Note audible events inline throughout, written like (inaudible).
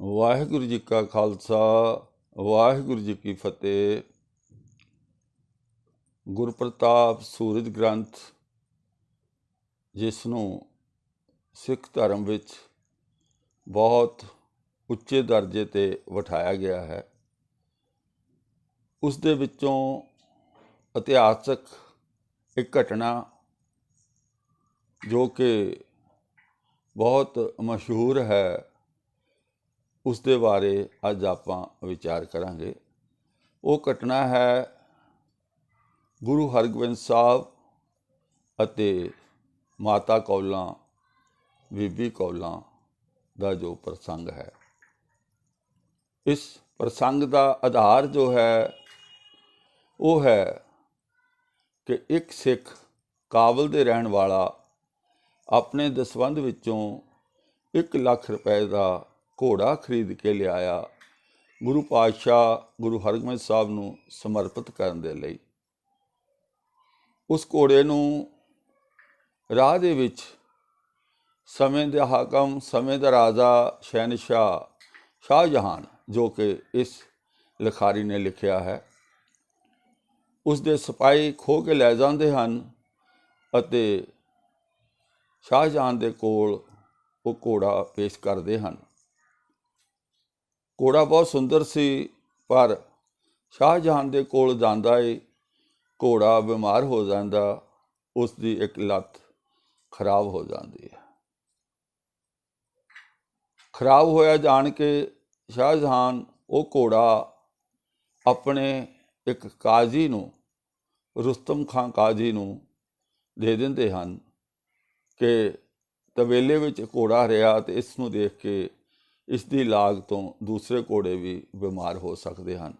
ਵਾਹਿਗੁਰੂ ਜੀ ਕਾ ਖਾਲਸਾ, ਵਾਹਿਗੁਰੂ ਜੀ ਕੀ ਫਤਿਹ। ਗੁਰਪ੍ਰਤਾਪ ਸੂਰਜ ਗ੍ਰੰਥ, ਜਿਸ ਨੂੰ ਸਿੱਖ ਧਰਮ ਵਿੱਚ ਬਹੁਤ ਉੱਚੇ ਦਰਜੇ ਤੇ ਬਿਠਾਇਆ ਗਿਆ ਹੈ, ਉਸ ਦੇ ਵਿੱਚੋਂ ਇਤਿਹਾਸਕ ਇੱਕ ਘਟਨਾ ਜੋ ਕਿ ਬਹੁਤ ਮਸ਼ਹੂਰ ਹੈ। ਉਸ ਦੇ ਬਾਰੇ ਅੱਜ ਆਪਾਂ ਵਿਚਾਰ ਕਰਾਂਗੇ। ਉਹ ਘਟਨਾ ਹੈ ਗੁਰੂ ਹਰਗੋਬਿੰਦ ਸਾਹਿਬ ਅਤੇ ਮਾਤਾ ਕੌਲਾਂ, ਬੀਬੀ ਕੌਲਾਂ ਦਾ ਜੋ ਪ੍ਰਸੰਗ ਹੈ। ਇਸ ਪ੍ਰਸੰਗ ਦਾ ਆਧਾਰ ਜੋ ਹੈ, ਉਹ ਹੈ ਕਿ ਇੱਕ ਸਿੱਖ ਕਾਬਲ ਦੇ ਰਹਿਣ ਵਾਲਾ ਆਪਣੇ ਦਸਵੰਧ ਵਿੱਚੋਂ 1 ਲੱਖ ਰੁਪਏ ਦਾ ਘੋੜਾ ਖਰੀਦ ਕੇ ਲਿਆਇਆ, ਗੁਰੂ ਪਾਤਸ਼ਾਹ ਗੁਰੂ ਹਰਗੋਬਿੰਦ ਸਾਹਿਬ ਨੂੰ ਸਮਰਪਿਤ ਕਰਨ ਦੇ ਲਈ। ਉਸ ਘੋੜੇ ਨੂੰ ਰਾਹ ਦੇ ਵਿੱਚ ਸਮੇਂ ਦੇ ਹਾਕਮ, ਸਮੇਂ ਦਾ ਰਾਜਾ ਸ਼ਹਿਨशाह ਸ਼ਾਹਜਹਾਨ, ਜੋ ਕਿ ਇਸ ਲਿਖਾਰੀ ਨੇ ਲਿਖਿਆ ਹੈ, ਉਸ ਦੇ ਸਿਪਾਹੀ ਖੋ ਕੇ ਲੈ ਜਾਂਦੇ ਹਨ ਅਤੇ ਸ਼ਾਹਜਹਾਨ ਦੇ ਕੋਲ ਉਹ ਘੋੜਾ ਪੇਸ਼ ਕਰਦੇ ਹਨ। ਘੋੜਾ ਬਹੁਤ ਸੁੰਦਰ ਸੀ, ਪਰ ਸ਼ਾਹਜਹਾਨ ਦੇ ਕੋਲ ਜਾਂਦਾ ਏ, ਘੋੜਾ ਬਿਮਾਰ ਹੋ ਜਾਂਦਾ ਉਸ ਦੀ ਇੱਕ ਲੱਤ ਖਰਾਬ ਹੋ ਜਾਂਦੀ ਹੈ। ਖਰਾਬ ਹੋਇਆ ਜਾਣ ਕੇ ਸ਼ਾਹਜਹਾਨ ਉਹ ਘੋੜਾ ਆਪਣੇ ਇੱਕ ਕਾਜ਼ੀ ਨੂੰ, ਰੁਸਤਮ ਖਾਨ ਕਾਜ਼ੀ ਨੂੰ ਦੇ ਦਿੰਦੇ ਹਨ ਕਿ ਤਵੇਲੇ ਵਿੱਚ ਘੋੜਾ ਰਿਹਾ ਤੇ ਇਸ ਨੂੰ ਦੇਖ ਕੇ ਇਸ ਦੀ ਲਾਗ ਤੋਂ ਦੂਸਰੇ ਘੋੜੇ ਵੀ ਬਿਮਾਰ ਹੋ ਸਕਦੇ ਹਨ।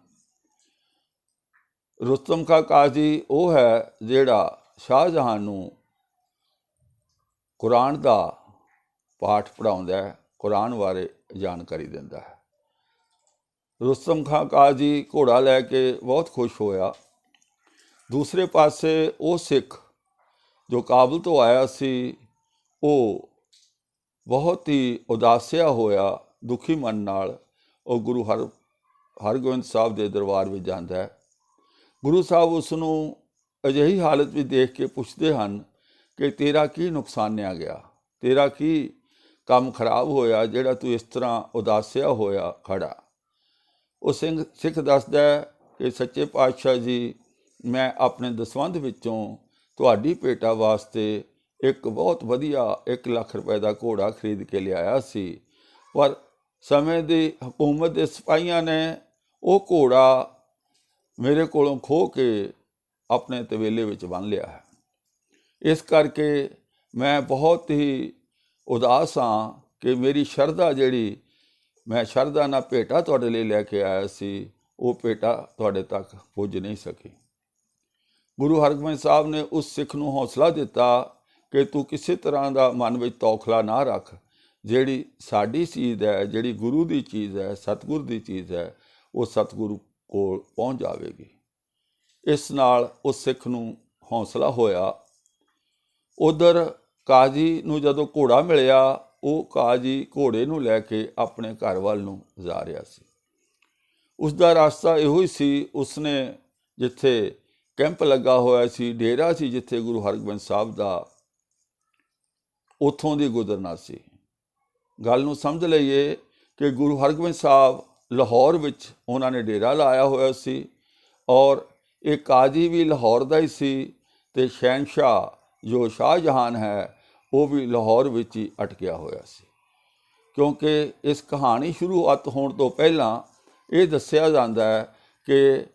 ਰੁਸਤਮ ਕਾ ਕਾਜ਼ੀ ਉਹ ਹੈ ਜਿਹੜਾ ਸ਼ਾਹਜਹਾਨ ਨੂੰ ਕੁਰਾਨ ਦਾ ਪਾਠ ਪੜਾਉਂਦਾ ਹੈ, ਕੁਰਾਨ ਬਾਰੇ ਜਾਣਕਾਰੀ ਦਿੰਦਾ ਹੈ। ਰੁਸਤਮ ਖਾਂ ਕਾਜ਼ੀ ਘੋੜਾ ਲੈ ਕੇ ਬਹੁਤ ਖੁਸ਼ ਹੋਇਆ। ਦੂਸਰੇ ਪਾਸੇ ਉਹ ਸਿੱਖ ਜੋ ਕਾਬਲ ਤੋਂ ਆਇਆ ਸੀ, ਉਹ ਬਹੁਤ ਹੀ ਉਦਾਸਿਆ ਹੋਇਆ ਦੁਖੀ ਮਨ ਨਾਲ ਉਹ ਗੁਰੂ ਹਰ, ਹਰਗੋਬਿੰਦ ਸਾਹਿਬ ਦੇ ਦਰਬਾਰ ਵਿੱਚ ਜਾਂਦਾ ਹੈ। ਗੁਰੂ ਸਾਹਿਬ ਉਸ ਨੂੰ ਅਜਿਹੀ ਹਾਲਤ ਵਿੱਚ ਦੇਖ ਕੇ ਪੁੱਛਦੇ ਹਨ ਕਿ ਤੇਰਾ ਕੀ ਨੁਕਸਾਨਿਆ ਗਿਆ? ਤੇਰਾ ਕੀ ਕੰਮ ਖਰਾਬ ਹੋਇਆ ਜਿਹੜਾ ਤੂੰ ਇਸ ਤਰ੍ਹਾਂ ਉਦਾਸਿਆ ਹੋਇਆ ਖੜਾ? ਉਹ ਸਿੰਘ, ਸਿੱਖ ਦੱਸਦਾ ਕਿ ਸੱਚੇ ਪਾਤਸ਼ਾਹ ਜੀ, ਮੈਂ ਆਪਣੇ ਦਸਵੰਧ ਵਿੱਚੋਂ ਤੁਹਾਡੀ ਪੇਟਾ ਵਾਸਤੇ ਇੱਕ ਬਹੁਤ ਵਧੀਆ 1 ਲੱਖ ਰੁਪਏ ਦਾ ਘੋੜਾ ਖਰੀਦ ਕੇ ਲਿਆਇਆ ਸੀ। ਪਰ ਸਮੇਂ ਦੀ ਹਕੂਮਤ ਦੇ ਸਿਪਾਹੀਆਂ ਨੇ ਉਹ ਘੋੜਾ ਮੇਰੇ ਕੋਲੋਂ ਖੋ ਕੇ ਆਪਣੇ ਤਵੇਲੇ ਵਿੱਚ ਬੰਨ ਲਿਆ ਹੈ। ਇਸ ਕਰਕੇ ਮੈਂ ਬਹੁਤ ਹੀ ਉਦਾਸ ਹਾਂ ਕਿ ਮੇਰੀ ਸ਼ਰਧਾ ਜਿਹੜੀ ਮੈਂ ਸ਼ਰਧਾ ਨਾਲ ਭੇਟਾ ਤੁਹਾਡੇ ਲਈ ਲੈ ਕੇ ਆਇਆ ਸੀ, ਉਹ ਭੇਟਾ ਤੁਹਾਡੇ ਤੱਕ ਪੁੱਜ ਨਹੀਂ ਸਕੀ। ਗੁਰੂ ਹਰਗੋਬਿੰਦ ਸਾਹਿਬ ਨੇ ਉਸ ਸਿੱਖ ਨੂੰ ਹੌਸਲਾ ਦਿੱਤਾ ਕਿ ਤੂੰ ਕਿਸੇ ਤਰ੍ਹਾਂ ਦਾ ਮਨ ਵਿੱਚ ਤੌਖਲਾ ਨਾ ਰੱਖ। ਜਿਹੜੀ ਸਾਡੀ ਚੀਜ਼ ਹੈ, ਜਿਹੜੀ ਗੁਰੂ ਦੀ ਚੀਜ਼ ਹੈ, ਸਤਿਗੁਰ ਦੀ ਚੀਜ਼ ਹੈ, ਉਹ ਸਤਿਗੁਰੂ ਕੋਲ ਪਹੁੰਚ ਜਾਵੇਗੀ। ਇਸ ਨਾਲ ਉਸ ਸਿੱਖ ਨੂੰ ਹੌਸਲਾ ਹੋਇਆ। ਉਧਰ ਕਾਜੀ ਨੂੰ ਜਦੋਂ ਘੋੜਾ ਮਿਲਿਆ, ਉਹ ਕਾਜੀ ਘੋੜੇ ਨੂੰ ਲੈ ਕੇ ਆਪਣੇ ਘਰ ਵੱਲ ਨੂੰ ਜਾ ਰਿਹਾ ਸੀ। ਉਸ ਦਾ ਰਸਤਾ ਇਹੋ ਹੀ ਸੀ, ਉਸਨੇ ਜਿੱਥੇ ਕੈਂਪ ਲੱਗਾ ਹੋਇਆ ਸੀ, ਡੇਰਾ ਸੀ ਜਿੱਥੇ ਗੁਰੂ ਹਰਗੋਬਿੰਦ ਸਾਹਿਬ ਦਾ ਉੱਥੋਂ ਦੀ ਗੁਜ਼ਰਨਾ ਸੀ। ਗੱਲ ਨੂੰ ਸਮਝ ਲਈਏ ਕਿ ਗੁਰੂ ਹਰਗੋਬਿੰਦ ਸਾਹਿਬ ਲਾਹੌਰ ਵਿੱਚ ਉਹਨਾਂ ਨੇ ਡੇਰਾ ਲਾਇਆ ਹੋਇਆ ਸੀ ਔਰ ਇਹ ਕਾਜੀ ਵੀ ਲਾਹੌਰ ਦਾ ਹੀ ਸੀ ਤੇ ਸ਼ਹਿਨशाह ਜੋ ਸ਼ਾਹਜਹਾਨ ਹੈ, ਉਹ ਵੀ ਲਾਹੌਰ ਵਿੱਚ ਹੀ ਅਟਕਿਆ ਹੋਇਆ ਸੀ। ਕਿਉਂਕਿ ਇਸ ਕਹਾਣੀ ਸ਼ੁਰੂਆਤ ਹੋਣ ਤੋਂ ਪਹਿਲਾਂ ਇਹ ਦੱਸਿਆ ਜਾਂਦਾ ਹੈ ਕਿ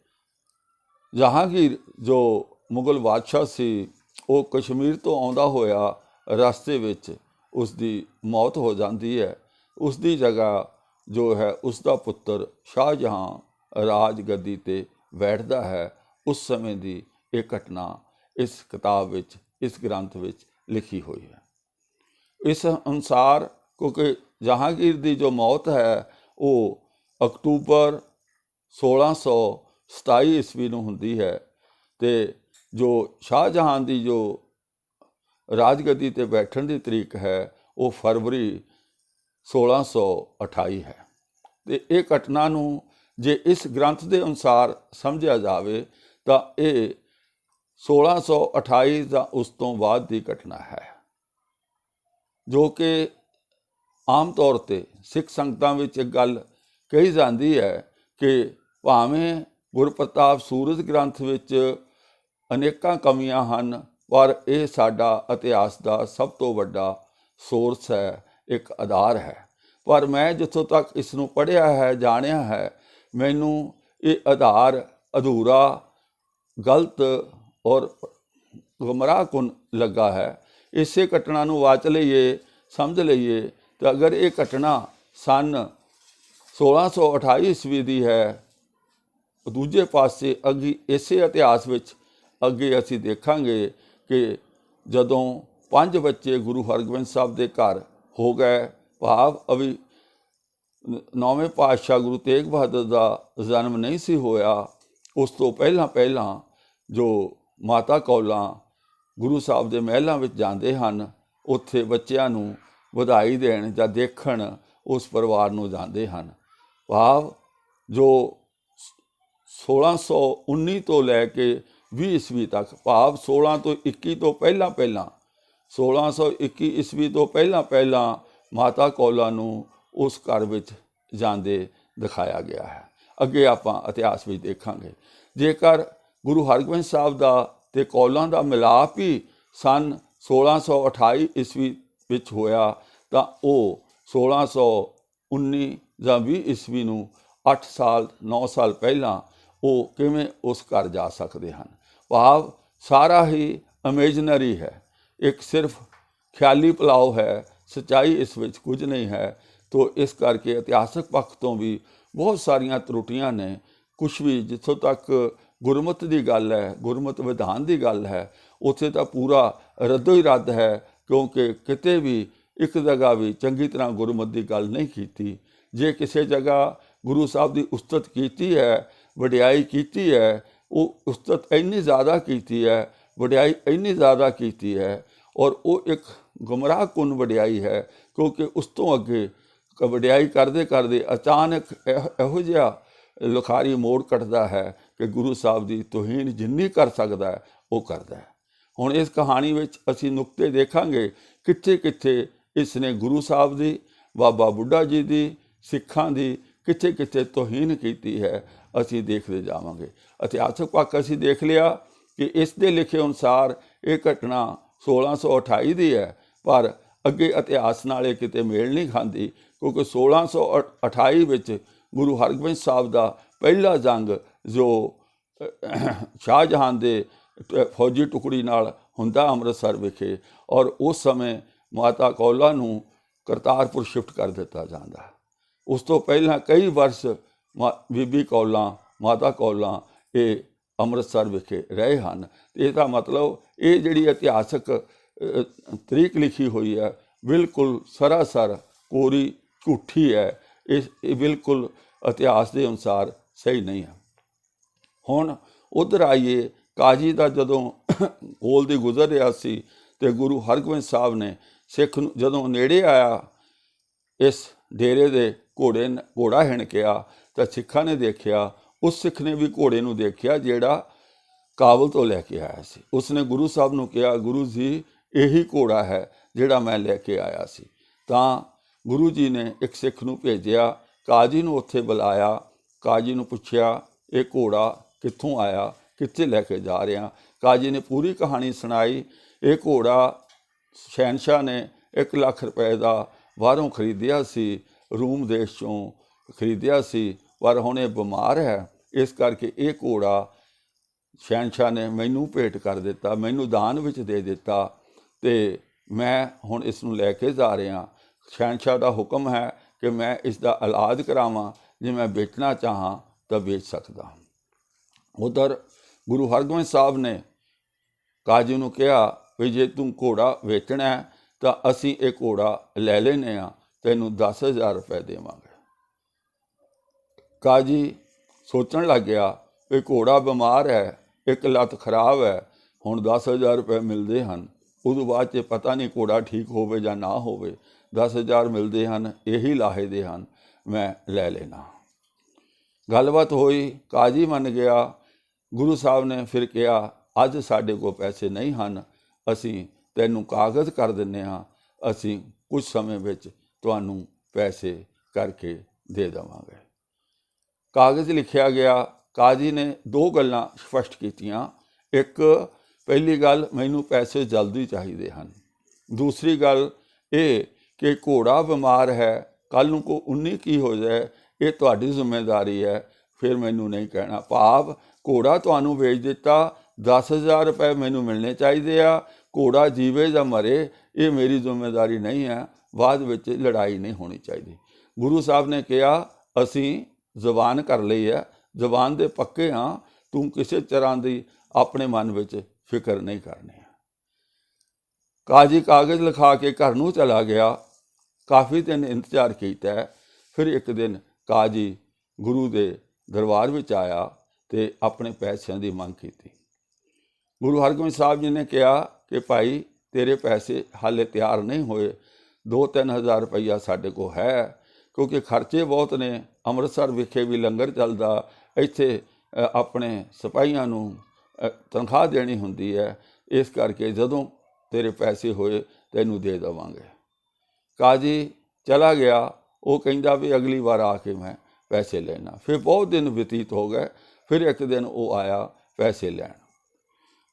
ਜਹਾਂਗੀਰ ਜੋ ਮੁਗਲ ਬਾਦਸ਼ਾਹ ਸੀ, ਉਹ ਕਸ਼ਮੀਰ ਤੋਂ ਆਉਂਦਾ ਹੋਇਆ ਰਸਤੇ ਵਿੱਚ ਉਸ ਦੀ ਮੌਤ ਹੋ ਜਾਂਦੀ ਹੈ। ਉਸ ਦੀ ਜਗ੍ਹਾ ਜੋ ਹੈ ਉਸ ਦਾ ਪੁੱਤਰ ਸ਼ਾਹਜਹਾਂ ਰਾਜ ਗੱਦੀ ਤੇ ਬੈਠਦਾ ਹੈ। ਉਸ ਸਮੇਂ ਦੀ ਇਹ ਘਟਨਾ ਇਸ ਕਿਤਾਬ ਵਿੱਚ, ਇਸ ਗ੍ਰੰਥ ਵਿੱਚ ਲਿਖੀ ਹੋਈ ਹੈ। ਇਸ ਅਨੁਸਾਰ ਕਿਉਂਕਿ ਜਹਾਂਗੀਰ ਦੀ ਜੋ ਮੌਤ ਹੈ, ਉਹ ਅਕਤੂਬਰ 1627 ਈਸਵੀ ਨੂੰ ਹੁੰਦੀ ਹੈ ਤੇ ਜੋ ਸ਼ਾਹਜਹਾਂ ਦੀ ਜੋ ਰਾਜਗਦੀ ਤੇ ਬੈਠਣ ਦੀ ਤਰੀਕ ਹੈ, ਉਹ ਫਰਵਰੀ 1628 ਹੈ। ਤੇ ਇਹ ਘਟਨਾ ਨੂੰ ਜੇ ਇਸ ਗ੍ਰੰਥ ਦੇ ਅਨੁਸਾਰ ਸਮਝਿਆ ਜਾਵੇ, ਤਾਂ ਇਹ 1628 ਦਾ ਉਸ ਤੋਂ ਬਾਅਦ ਦੀ ਘਟਨਾ ਹੈ, ਜੋ ਕਿ ਆਮ ਤੌਰ ਤੇ ਸਿੱਖ ਸੰਗਤਾਂ ਵਿੱਚ ਇੱਕ ਗੱਲ ਕਹੀ ਜਾਂਦੀ ਹੈ ਕਿ ਭਾਵੇਂ ਗੁਰਪ੍ਰਤਾਪ ਸੂਰਜ ਗ੍ਰੰਥ ਵਿੱਚ ਅਨੇਕਾਂ ਕਮੀਆਂ ਹਨ ਪਰ ਇਹ ਸਾਡਾ ਇਤਿਹਾਸ ਦਾ ਸਭ ਤੋਂ ਵੱਡਾ ਸੋਰਸ ਹੈ, ਇੱਕ ਆਧਾਰ ਹੈ। ਪਰ ਮੈਂ ਜਿੱਥੋਂ ਤੱਕ ਇਸ ਨੂੰ ਪੜ੍ਹਿਆ ਹੈ, ਜਾਣਿਆ ਹੈ, ਮੈਨੂੰ ਇਹ ਆਧਾਰ ਅਧੂਰਾ, ਗਲਤ ਔਰ ਗੁੰਮਰਾਹਕੁਨ ਲੱਗਾ ਹੈ। ਇਸੇ ਘਟਨਾ ਨੂੰ ਵਾਚ ਲਈਏ, ਸਮਝ ਲਈਏ, ਤਾਂ ਅਗਰ ਇਹ ਘਟਨਾ ਸਨ 1628 ਈਸਵੀ ਦੀ ਹੈ, ਦੂਜੇ ਪਾਸੇ ਅੱਗੇ, ਇਸੇ ਇਤਿਹਾਸ ਵਿੱਚ ਅੱਗੇ ਅਸੀਂ ਦੇਖਾਂਗੇ ਕਿ ਜਦੋਂ ਪੰਜ ਬੱਚੇ ਗੁਰੂ ਹਰਗੋਬਿੰਦ ਸਾਹਿਬ ਦੇ ਘਰ ਹੋ ਗਏ, ਭਾਵ ਅਭੀ ਨੌਵੇਂ ਪਾਤਸ਼ਾਹ ਗੁਰੂ ਤੇਗ ਬਹਾਦਰ ਦਾ ਜਨਮ ਨਹੀਂ ਸੀ ਹੋਇਆ, ਉਸ ਤੋਂ ਪਹਿਲਾਂ ਪਹਿਲਾਂ ਜੋ ਮਾਤਾ ਕੌਲਾਂ ਗੁਰੂ ਸਾਹਿਬ ਦੇ ਮਹਿਲਾਂ ਵਿੱਚ ਜਾਂਦੇ ਹਨ, ਉੱਥੇ ਬੱਚਿਆਂ ਨੂੰ ਵਧਾਈ ਦੇਣ ਜਾਂ ਦੇਖਣ ਉਸ ਪਰਿਵਾਰ ਨੂੰ ਜਾਂਦੇ ਹਨ। ਭਾਵ ਜੋ 1619 ਤੋਂ ਲੈ ਕੇ 20 ਈਸਵੀ ਤੱਕ, ਭਾਵ 16 ਤੋਂ 21 ਤੋਂ ਪਹਿਲਾਂ ਪਹਿਲਾਂ 1621 ਈਸਵੀ ਤੋਂ ਪਹਿਲਾਂ ਪਹਿਲਾਂ ਮਾਤਾ ਕੌਲਾ ਨੂੰ ਉਸ ਘਰ ਵਿੱਚ ਜਾਂਦੇ ਦਿਖਾਇਆ ਗਿਆ ਹੈ। ਅੱਗੇ ਆਪਾਂ ਇਤਿਹਾਸ ਵਿੱਚ ਦੇਖਾਂਗੇ। ਜੇਕਰ ਗੁਰੂ ਹਰਗੋਬਿੰਦ ਸਾਹਿਬ ਦਾ ਤੇ ਕੌਲਾਂ ਦਾ ਮਿਲਾਪ ਹੀ ਸਨ 1628 ਈਸਵੀ ਵਿੱਚ ਹੋਇਆ, ਤਾਂ ਉਹ 1619 ਜਾਂ 20 ਈਸਵੀ ਨੂੰ 8 ਸਾਲ 9 ਸਾਲ ਪਹਿਲਾਂ ਉਹ ਕਿਵੇਂ ਉਸ ਘਰ ਜਾ ਸਕਦੇ ਹਨ? ਭਾਵ ਸਾਰਾ ਹੀ ਇਮੇਜਨਰੀ ਹੈ। ਇੱਕ ਸਿਰਫ ਖਿਆਲੀ ਪਲਾਓ ਹੈ, ਸਚਾਈ ਇਸ ਵਿੱਚ ਕੁਝ ਨਹੀਂ ਹੈ। ਤੋ ਇਸ ਕਰਕੇ ਇਤਿਹਾਸਕ ਪੱਖ ਤੋਂ ਵੀ ਬਹੁਤ ਸਾਰੀਆਂ ਤਰੁੱਟੀਆਂ ਨੇ। ਕੁਝ ਵੀ ਜਿੱਥੋਂ ਤੱਕ ਗੁਰਮਤ ਦੀ ਗੱਲ ਹੈ, ਗੁਰਮਤ ਵਿਧਾਨ ਦੀ ਗੱਲ ਹੈ, ਉੱਥੇ ਤਾਂ ਪੂਰਾ ਰੱਦੋ ਹੀ ਰੱਦ ਹੈ, ਕਿਉਂਕਿ ਕਿਤੇ ਵੀ ਇੱਕ ਜਗ੍ਹਾ ਵੀ ਚੰਗੀ ਤਰ੍ਹਾਂ ਗੁਰਮਤ ਦੀ ਗੱਲ ਨਹੀਂ ਕੀਤੀ। ਜੇ ਕਿਸੇ ਜਗ੍ਹਾ ਗੁਰੂ ਸਾਹਿਬ ਦੀ ਉਸਤਤ ਕੀਤੀ ਹੈ, ਵਡਿਆਈ ਕੀਤੀ ਹੈ ਉਹ ਉਸਤਤ ਇੰਨੀ ਜ਼ਿਆਦਾ ਕੀਤੀ ਹੈ, ਵਡਿਆਈ ਇੰਨੀ ਜ਼ਿਆਦਾ ਕੀਤੀ ਹੈ ਔਰ ਉਹ ਇੱਕ ਗੁੰਮਰਾਹ ਕੁਨ ਵਡਿਆਈ ਹੈ ਕਿਉਂਕਿ ਉਸ ਤੋਂ ਅੱਗੇ ਵਡਿਆਈ ਕਰਦੇ ਕਰਦੇ ਅਚਾਨਕ ਇਹ- ਇਹੋ ਜਿਹਾ ਲੁਖਾਰੀ ਮੋੜ ਕੱਟਦਾ ਹੈ ਕਿ ਗੁਰੂ ਸਾਹਿਬ ਦੀ ਤੋਹੀਨ ਜਿੰਨੀ ਕਰ ਸਕਦਾ ਹੈ, ਉਹ ਕਰਦਾ ਹੈ। ਹੁਣ ਇਸ ਕਹਾਣੀ ਵਿੱਚ ਅਸੀਂ ਨੁਕਤੇ ਦੇਖਾਂਗੇ ਕਿੱਥੇ ਕਿੱਥੇ ਇਸ ਨੇ ਗੁਰੂ ਸਾਹਿਬ ਦੀ, ਬਾਬਾ ਬੁੱਢਾ ਜੀ ਦੀ, ਸਿੱਖਾਂ ਦੀ ਕਿੱਥੇ ਕਿੱਥੇ ਤੋਹੀਨ ਕੀਤੀ ਹੈ, ਅਸੀਂ ਦੇਖਦੇ ਜਾਵਾਂਗੇ। ਇਤਿਹਾਸਕ ਪੱਖ ਅਸੀਂ ਦੇਖ ਲਿਆ ਕਿ ਇਸ ਦੇ ਲਿਖੇ ਅਨੁਸਾਰ ਇਹ ਘਟਨਾ 1628 ਦੀ ਹੈ, ਪਰ ਅੱਗੇ ਇਤਿਹਾਸ ਨਾਲ ਇਹ ਕਿਤੇ ਮੇਲ ਨਹੀਂ ਖਾਂਦੀ, ਕਿਉਂਕਿ 1628 ਵਿੱਚ ਗੁਰੂ ਹਰਗੋਬਿੰਦ ਸਾਹਿਬ ਦਾ ਪਹਿਲਾ ਜੰਗ ਜੋ ਸ਼ਾਹਜਹਾਨ ਦੇ ਫੌਜੀ ਟੁਕੜੀ ਨਾਲ ਹੁੰਦਾ ਅੰਮ੍ਰਿਤਸਰ ਵਿਖੇ, ਔਰ ਉਸ ਸਮੇਂ ਮਾਤਾ ਕੌਲਾ ਨੂੰ ਕਰਤਾਰਪੁਰ ਸ਼ਿਫਟ ਕਰ ਦਿੱਤਾ ਜਾਂਦਾ ਉਸ ਤੋਂ ਪਹਿਲਾਂ ਕਈ ਵਰਸ਼ ਮਾ- ਬੀਬੀ ਕੌਲਾਂ, ਮਾਤਾ ਕੌਲਾਂ ਇਹ ਅੰਮ੍ਰਿਤਸਰ ਵਿਖੇ ਰਹੇ ਹਨ। ਤੇ ਇਹਦਾ ਮਤਲਬ ਇਹ ਜਿਹੜੀ ਇਤਿਹਾਸਕ ਤਰੀਕ ਲਿਖੀ ਹੋਈ ਹੈ, ਬਿਲਕੁਲ ਸਰਾਸਰ ਕੋਰੀ ਝੂਠੀ ਹੈ। ਇਹ ਇਹ ਬਿਲਕੁਲ ਇਤਿਹਾਸ ਦੇ ਅਨੁਸਾਰ ਸਹੀ ਨਹੀਂ ਹੈ। ਹੁਣ ਉਧਰ ਆਈਏ, ਕਾਜੀ ਦਾ ਜਦੋਂ ਕੋਲ ਦੀ ਗੁਜ਼ਰ ਰਿਹਾ ਸੀ ਤੇ ਗੁਰੂ ਹਰਗੋਬਿੰਦ ਸਾਹਿਬ ਨੇ ਸਿੱਖ ਨੂੰ ਜਦੋਂ ਨੇੜੇ ਆਇਆ, ਇਸ ਡੇਰੇ ਦੇ ਘੋੜੇ ਘੋੜਾ ਹਿਣਕਿਆ ਤਾਂ ਸਿੱਖਾਂ ਨੇ ਦੇਖਿਆ, ਉਸ ਸਿੱਖ ਨੇ ਵੀ ਘੋੜੇ ਨੂੰ ਦੇਖਿਆ ਜਿਹੜਾ ਕਾਬਲ ਤੋਂ ਲੈ ਕੇ ਆਇਆ ਸੀ। ਉਸਨੇ ਗੁਰੂ ਸਾਹਿਬ ਨੂੰ ਕਿਹਾ, ਗੁਰੂ ਜੀ, ਇਹੀ ਘੋੜਾ ਹੈ ਜਿਹੜਾ ਮੈਂ ਲੈ ਕੇ ਆਇਆ ਸੀ। ਤਾਂ ਗੁਰੂ ਜੀ ਨੇ ਇੱਕ ਸਿੱਖ ਨੂੰ ਭੇਜਿਆ, ਕਾਜੀ ਨੂੰ ਉੱਥੇ ਬੁਲਾਇਆ, ਕਾਜੀ ਨੂੰ ਪੁੱਛਿਆ, ਇਹ ਘੋੜਾ ਕਿੱਥੋਂ ਆਇਆ? ਕਿੱਥੇ ਲੈ ਕੇ ਜਾ ਰਿਹਾ? ਕਾਜੀ ਨੇ ਪੂਰੀ ਕਹਾਣੀ ਸੁਣਾਈ। ਇਹ ਘੋੜਾ ਸ਼ਹਿਨशाह ਨੇ 1 ਲੱਖ ਰੁਪਏ ਦਾ ਬਾਹਰੋਂ ਖਰੀਦਿਆ ਸੀ, ਰੂਮ ਦੇਸ਼ ਚੋਂ ਖਰੀਦਿਆ ਸੀ, ਪਰ ਹੁਣ ਇਹ ਬਿਮਾਰ ਹੈ। ਇਸ ਕਰਕੇ ਇਹ ਘੋੜਾ ਸ਼ਹਿਨशाह ਨੇ ਮੈਨੂੰ ਭੇਟ ਕਰ ਦਿੱਤਾ, ਮੈਨੂੰ ਦਾਨ ਵਿੱਚ ਦੇ ਦਿੱਤਾ ਤੇ ਮੈਂ ਹੁਣ ਇਸ ਨੂੰ ਲੈ ਕੇ ਜਾ ਰਿਹਾ। ਸ਼ਹਿਨशाह ਦਾ ਹੁਕਮ ਹੈ ਕਿ ਮੈਂ ਇਸ ਦਾ ਇਲਾਜ ਕਰਾਵਾਂ, ਜੇ ਮੈਂ ਵੇਚਣਾ ਚਾਹਾਂ ਤਾਂ ਵੇਚ ਸਕਦਾ। ਉਧਰ ਗੁਰੂ ਹਰਗੋਬਿੰਦ ਸਾਹਿਬ ਨੇ ਕਾਜੀ ਨੂੰ ਕਿਹਾ ਵੀ ਜੇ ਤੂੰ ਘੋੜਾ ਵੇਚਣਾ ਹੈ ਤਾਂ ਅਸੀਂ ਇਹ ਘੋੜਾ ਲੈ ਲੈਨੇ ਆ, ਤੈਨੂੰ 10000 ਰੁਪਏ ਦੇਵਾਂਗੇ। ਕਾਜੀ ਸੋਚਣ ਲੱਗ ਗਿਆ, ਇਹ ਘੋੜਾ ਬਿਮਾਰ ਹੈ, ਇੱਕ ਲੱਤ ਖਰਾਬ ਹੈ, ਹੁਣ 10000 ਰੁਪਏ ਮਿਲਦੇ ਹਨ। ਉਦੋਂ ਬਾਅਦ ਚ ਪਤਾ ਨਹੀਂ ਘੋੜਾ ਠੀਕ ਹੋਵੇ ਜਾਂ ਨਾ ਹੋਵੇ। 10000 ਮਿਲਦੇ ਹਨ, ਇਹੀ ਲਾਹੇ ਦੇ ਹਨ, ਮੈਂ ਲੈ ਲੈਣਾ ਗੱਲਬਾਤ ਹੋਈ, ਕਾਜੀ ਮੰਨ ਗਿਆ। ਗੁਰੂ ਸਾਹਿਬ ਨੇ ਫਿਰ ਕਿਹਾ, ਅੱਜ ਸਾਡੇ ਕੋਲ ਪੈਸੇ ਨਹੀਂ ਹਨ, ਅਸੀਂ ਤੈਨੂੰ ਕਾਗਜ਼ ਕਰ ਦਿੰਨੇ ਹਾਂ, ਅਸੀਂ ਕੁਝ ਸਮੇਂ ਵਿੱਚ ਤੁਹਾਨੂੰ ਪੈਸੇ ਕਰਕੇ ਦੇ ਦੇਵਾਂਗੇ। ਕਾਗਜ਼ ਲਿਖਿਆ ਗਿਆ, ਕਾਜੀ ਨੇ ਦੋ ਗੱਲਾਂ ਸਪਸ਼ਟ ਕੀਤੀਆਂ। ਇੱਕ, ਪਹਿਲੀ ਗੱਲ, ਮੈਨੂੰ ਪੈਸੇ ਜਲਦੀ ਚਾਹੀਦੇ ਹਨ। ਦੂਸਰੀ ਗੱਲ ਇਹ ਕਿ ਘੋੜਾ ਬਿਮਾਰ ਹੈ ਕੱਲ ਨੂੰ ਕੋ 19 ਕੀ ਹੋ ਜਾਏ, ਇਹ ਤੁਹਾਡੀ ਜ਼ਿੰਮੇਵਾਰੀ ਹੈ। ਫਿਰ ਮੈਨੂੰ ਨਹੀਂ ਕਹਿਣਾ। ਭਾਵ, ਘੋੜਾ ਤੁਹਾਨੂੰ ਵੇਚ ਦਿੱਤਾ 10000 ਰੁਪਏ ਮੈਨੂੰ ਮਿਲਣੇ ਚਾਹੀਦੇ ਆ। ਘੋੜਾ ਜੀਵੇ ਜਾਂ ਮਰੇ, ਇਹ ਮੇਰੀ ਜ਼ਿੰਮੇਵਾਰੀ ਨਹੀਂ ਹੈ। ਬਾਅਦ ਵਿੱਚ ਲੜਾਈ ਨਹੀਂ ਹੋਣੀ ਚਾਹੀਦੀ। ਗੁਰੂ ਸਾਹਿਬ ਨੇ ਕਿਹਾ, ਅਸੀਂ ਜ਼ਬਾਨ ਕਰ ਲਈ ਹੈ। ਜ਼ਬਾਨ ਦੇ ਪੱਕੇ ਹਾਂ। ਤੂੰ ਕਿਸੇ ਤਰ੍ਹਾਂ ਦੀ ਆਪਣੇ ਮਨ ਵਿੱਚ ਫਿਕਰ ਨਹੀਂ ਕਰਨੀ ਕਾਜੀ ਕਾਗਜ਼ ਲਿਖਾ ਕੇ ਘਰ ਨੂੰ ਚਲਾ ਗਿਆ। ਕਾਫੀ ਦਿਨ ਇੰਤਜ਼ਾਰ ਕੀਤਾ। ਫਿਰ ਇੱਕ ਦਿਨ ਕਾਜੀ ਗੁਰੂ ਦੇ ਦਰਬਾਰ ਵਿੱਚ ਆਇਆ ਤੇ ਆਪਣੇ ਪੈਸਿਆਂ ਦੀ ਮੰਗ ਕੀਤੀ। ਗੁਰੂ ਹਰਗੋਬਿੰਦ ਸਾਹਿਬ ਜੀ ਨੇ ਕਿਹਾ ਕਿ ਭਾਈ ਤੇਰੇ ਪੈਸੇ ਹਾਲੇ ਤਿਆਰ ਨਹੀਂ ਹੋਏ। 2-3000 ਰੁਪਈਆ ਸਾਡੇ ਕੋਲ ਹੈ, ਕਿਉਂਕਿ ਖਰਚੇ ਬਹੁਤ ਨੇ। ਅੰਮ੍ਰਿਤਸਰ ਵਿਖੇ ਵੀ ਲੰਗਰ ਚੱਲਦਾ, ਇੱਥੇ ਆਪਣੇ ਸਿਪਾਹੀਆਂ ਨੂੰ ਤਨਖਾਹ ਦੇਣੀ ਹੁੰਦੀ ਹੈ। ਇਸ ਕਰਕੇ ਜਦੋਂ ਤੇਰੇ ਪੈਸੇ ਹੋਏ, ਤੈਨੂੰ ਦੇ ਦੇਵਾਂਗੇ। ਕਾਜੀ ਚਲਾ ਗਿਆ, ਉਹ ਕਹਿੰਦਾ ਵੀ ਅਗਲੀ ਵਾਰ ਆ ਕੇ ਮੈਂ ਪੈਸੇ ਲੈਣਾ। ਫਿਰ ਬਹੁਤ ਦਿਨ ਬਤੀਤ ਹੋ ਗਏ, ਫਿਰ ਇੱਕ ਦਿਨ ਉਹ ਆਇਆ ਪੈਸੇ ਲੈਣ।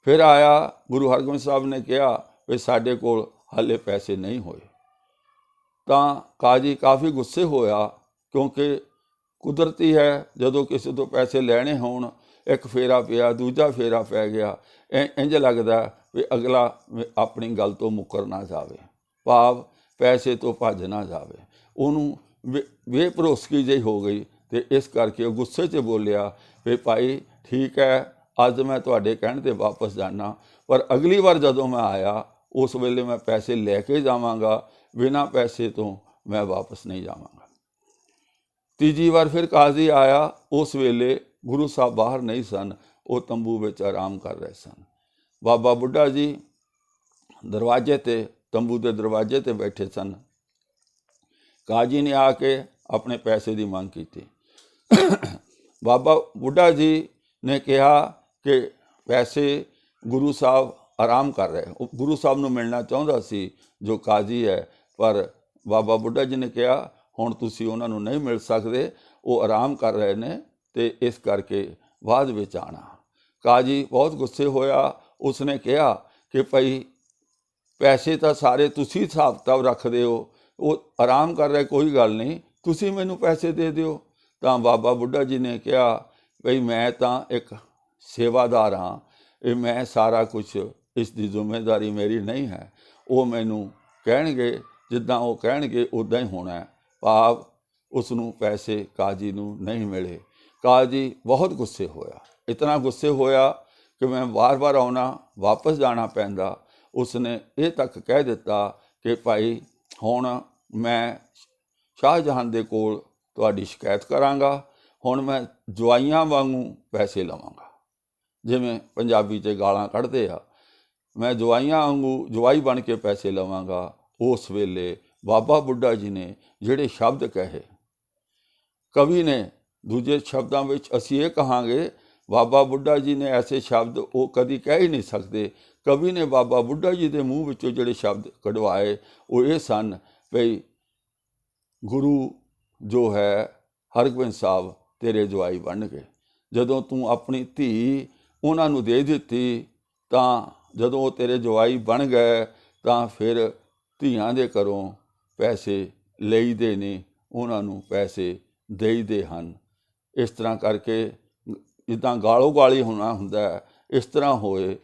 ਫਿਰ ਆਇਆ, ਗੁਰੂ ਹਰਗੋਬਿੰਦ ਸਾਹਿਬ ਨੇ ਕਿਹਾ ਵੀ ਸਾਡੇ ਕੋਲ ਹਾਲੇ ਪੈਸੇ ਨਹੀਂ ਹੋਏ। ਤਾਂ ਕਾਜੀ ਕਾਫੀ ਗੁੱਸੇ ਹੋਇਆ ਕਿਉਂਕਿ ਕੁਦਰਤੀ ਹੈ, ਜਦੋਂ ਕਿਸੇ ਤੋਂ ਪੈਸੇ ਲੈਣੇ ਹੋਣ, ਇੱਕ ਫੇਰਾ ਪਿਆ, ਦੂਜਾ ਫੇਰਾ ਪੈ ਗਿਆ, ਇ- ਇੰਜ ਲੱਗਦਾ ਵੀ ਅਗਲਾ ਆਪਣੀ ਗੱਲ ਤੋਂ ਮੁੱਕਰ ਨਾ ਜਾਵੇ, ਭਾਵ ਪੈਸੇ ਤੋਂ ਭੱਜ ਨਾ ਜਾਵੇ। ਉਹਨੂੰ ਬੇ- ਬੇਭਰੋਸਗੀ ਜਿਹੀ ਹੋ ਗਈ ਤੇ ਇਸ ਕਰਕੇ ਉਹ ਗੁੱਸੇ 'ਚ ਬੋਲਿਆ ਵੀ ਭਾਈ ਠੀਕ ਹੈ ਅੱਜ ਮੈਂ ਤੁਹਾਡੇ ਕਹਿਣ ਤੇ ਵਾਪਸ ਜਾਣਾ ਪਰ ਅਗਲੀ ਵਾਰ ਜਦੋਂ ਮੈਂ ਆਇਆ, ਉਸ ਵੇਲੇ ਮੈਂ ਪੈਸੇ ਲੈ ਕੇ ਜਾਵਾਂਗਾ, ਬਿਨਾਂ ਪੈਸੇ ਤੋਂ ਮੈਂ ਵਾਪਸ ਨਹੀਂ ਜਾਵਾਂਗਾ। ਤੀਜੀ ਵਾਰ ਫਿਰ ਕਾਜ਼ੀ ਆਇਆ, ਉਸ ਵੇਲੇ ਗੁਰੂ ਸਾਹਿਬ ਬਾਹਰ ਨਹੀਂ ਸਨ, ਉਹ ਤੰਬੂ ਵਿੱਚ ਆਰਾਮ ਕਰ ਰਹੇ ਸਨ। ਬਾਬਾ ਬੁੱਢਾ ਜੀ ਦਰਵਾਜ਼ੇ ਤੇ, ਤੰਬੂ ਦੇ ਦਰਵਾਜ਼ੇ ਤੇ ਬੈਠੇ ਸਨ। ਕਾਜੀ ਨੇ ਆ ਕੇ ਆਪਣੇ ਪੈਸੇ ਦੀ ਮੰਗ ਕੀਤੀ। ਬਾਬਾ ਬੁੱਢਾ ਜੀ ਨੇ ਕਿਹਾ ਕਿ ਪੈਸੇ ਗੁਰੂ ਸਾਹਿਬ ਆਰਾਮ ਕਰ ਰਹੇ ਉਹ ਗੁਰੂ ਸਾਹਿਬ ਨੂੰ ਮਿਲਣਾ ਚਾਹੁੰਦਾ ਸੀ, ਜੋ ਕਾਜੀ ਹੈ, ਪਰ ਬਾਬਾ ਬੁੱਢਾ ਜੀ ਨੇ ਕਿਹਾ, ਹੁਣ ਤੁਸੀਂ ਉਹਨਾਂ ਨੂੰ ਨਹੀਂ ਮਿਲ ਸਕਦੇ, ਉਹ ਆਰਾਮ ਕਰ ਰਹੇ ਨੇ ਤੇ ਇਸ ਕਰਕੇ ਬਾਅਦ ਵਿੱਚ ਆਣਾ ਕਾਜੀ ਬਹੁਤ ਗੁੱਸੇ ਹੋਇਆ। ਉਸਨੇ ਕਿਹਾ ਕਿ ਭਾਈ ਪੈਸੇ ਤਾਂ ਸਾਰੇ ਤੁਸੀਂ ਹਿਸਾਬ ਕਿਤਾਬ ਰੱਖਦੇ ਹੋ, ਉਹ ਆਰਾਮ ਕਰ ਰਿਹਾ, ਕੋਈ ਗੱਲ ਨਹੀਂ, ਤੁਸੀਂ ਮੈਨੂੰ ਪੈਸੇ ਦੇ ਦਿਓ। ਤਾਂ ਬਾਬਾ ਬੁੱਢਾ ਜੀ ਨੇ ਕਿਹਾ, ਭਈ ਮੈਂ ਤਾਂ ਇੱਕ ਸੇਵਾਦਾਰ ਹਾਂ। ਇਹ ਮੈਂ ਸਾਰਾ ਕੁਝ ਇਸ ਦੀ ਜ਼ਿੰਮੇਵਾਰੀ ਮੇਰੀ ਨਹੀਂ ਹੈ। ਉਹ ਮੈਨੂੰ ਕਹਿਣਗੇ, ਜਿੱਦਾਂ ਉਹ ਕਹਿਣਗੇ ਉਦਾਂ ਹੀ ਹੋਣਾ ਹੈ। ਭਾਵ ਉਸ ਨੂੰ ਪੈਸੇ ਕਾਜੀ ਨੂੰ ਨਹੀਂ ਮਿਲੇ। ਕਾਜੀ ਬਹੁਤ ਗੁੱਸੇ ਹੋਇਆ। ਇਤਨਾ ਗੁੱਸੇ ਹੋਇਆ ਕਿ ਮੈਂ ਵਾਰ-ਵਾਰ ਆਉਣਾ, ਵਾਪਸ ਜਾਣਾ ਪੈਂਦਾ। ਉਸਨੇ ਇਹ ਤੱਕ ਕਹਿ ਦਿੱਤਾ ਕਿ ਭਾਈ, ਹੁਣ ਮੈਂ ਸ਼ਾਹਜਹਾਨ ਦੇ ਕੋਲ ਤੁਹਾਡੀ ਸ਼ਿਕਾਇਤ ਕਰਾਂਗਾ। ਹੁਣ ਮੈਂ ਜਵਾਈਆਂ ਵਾਂਗੂ ਪੈਸੇ ਲਵਾਂਗਾ। ਜਿਵੇਂ ਪੰਜਾਬੀ 'ਚ ਗਾਲਾਂ ਕੱਢਦੇ ਆ। ਮੈਂ ਜਵਾਈਆਂ ਵਾਂਗੂ ਜਵਾਈ ਬਣ ਕੇ ਪੈਸੇ ਲਵਾਂਗਾ। ਉਸ ਵੇਲੇ ਬਾਬਾ ਬੁੱਢਾ ਜੀ ਨੇ ਜਿਹੜੇ ਸ਼ਬਦ ਕਹੇ, ਕਵੀ ਨੇ ਦੂਜੇ ਸ਼ਬਦਾਂ ਵਿੱਚ ਅਸੀਂ ਇਹ ਕਹਾਂਗੇ, ਬਾਬਾ ਬੁੱਢਾ ਜੀ ਨੇ ਐਸੇ ਸ਼ਬਦ ਉਹ ਕਦੀ ਕਹਿ ਹੀ ਨਹੀਂ ਸਕਦੇ। ਕਵੀ ਨੇ ਬਾਬਾ ਬੁੱਢਾ ਜੀ ਦੇ ਮੂੰਹ ਵਿੱਚੋਂ ਜਿਹੜੇ ਸ਼ਬਦ ਕਢਵਾਏ, ਉਹ ਇਹ ਸਨ ਭਈ, ਗੁਰੂ ਜੋ ਹੈ ਹਰਗੋਬਿੰਦ ਸਾਹਿਬ ਤੇਰੇ ਜਵਾਈ ਬਣ ਗਏ। ਜਦੋਂ ਤੂੰ ਆਪਣੀ ਧੀ ਉਹਨਾਂ ਨੂੰ ਦੇ ਦਿੱਤੀ, ਤਾਂ ਜਦੋਂ ਉਹ ਤੇਰੇ ਜਵਾਈ ਬਣ ਗਏ, ਤਾਂ ਫਿਰ ਧੀਆਂ ਦੇ ਘਰੋਂ ਪੈਸੇ ਲਈਦੇ ਨੇ, ਉਹਨਾਂ ਨੂੰ ਪੈਸੇ ਦੇਈਦੇ ਹਨ। ਇਸ ਤਰ੍ਹਾਂ ਕਰਕੇ ਜਿੱਦਾਂ ਗਾਲੋ ਗਾਲੀ ਹੋਣਾ ਹੁੰਦਾ, ਇਸ ਤਰ੍ਹਾਂ ਹੋਏ।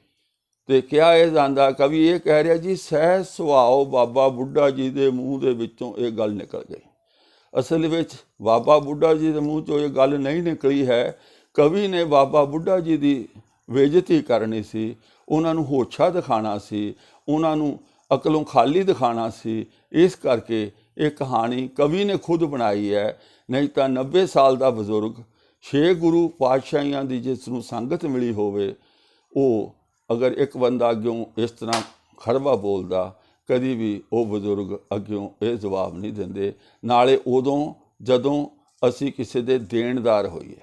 ਤੇ ਕਿਹਾ ਇਹ ਜਾਂਦਾ, ਕਵੀ ਇਹ ਕਹਿ ਰਿਹਾ, ਜੀ ਸਹਿ ਸੁਭਾਅ ਬਾਬਾ ਬੁੱਢਾ ਜੀ ਦੇ ਮੂੰਹ ਦੇ ਵਿੱਚੋਂ ਇਹ ਗੱਲ ਨਿਕਲ ਗਈ। ਅਸਲ ਵਿੱਚ ਬਾਬਾ ਬੁੱਢਾ ਜੀ ਦੇ ਮੂੰਹ ਚੋਂ ਇਹ ਗੱਲ ਨਹੀਂ ਨਿਕਲੀ ਹੈ। ਕਵੀ ਨੇ ਬਾਬਾ ਬੁੱਢਾ ਜੀ ਦੀ ਬੇਇੱਜ਼ਤੀ ਕਰਨੀ ਸੀ, ਉਹਨਾਂ ਨੂੰ ਹੋਛਾ ਦਿਖਾਣਾ ਸੀ, ਉਹਨਾਂ ਨੂੰ ਅਕਲੋਂ ਖਾਲੀ ਦਿਖਾਣਾ ਸੀ, ਇਸ ਕਰਕੇ ਇਹ ਕਹਾਣੀ ਕਵੀ ਨੇ ਖੁਦ ਬਣਾਈ ਹੈ। ਨਹੀਂ ਤਾਂ 90 ਸਾਲ ਦਾ ਬਜ਼ੁਰਗ, ਛੇ ਗੁਰੂ ਪਾਤਸ਼ਾਹੀਆਂ ਦੀ ਜਿਸ ਨੂੰ ਸੰਗਤ ਮਿਲੀ ਹੋਵੇ, ਉਹ ਅਗਰ ਇੱਕ ਬੰਦਾ ਅੱਗਿਓਂ ਇਸ ਤਰ੍ਹਾਂ ਖੜਵਾ ਬੋਲਦਾ, ਕਦੀ ਵੀ ਉਹ ਬਜ਼ੁਰਗ ਅੱਗਿਓਂ ਇਹ ਜਵਾਬ ਨਹੀਂ ਦਿੰਦੇ। ਨਾਲੇ ਉਦੋਂ ਜਦੋਂ ਅਸੀਂ ਕਿਸੇ ਦੇ ਦੇਣਦਾਰ ਹੋਈਏ,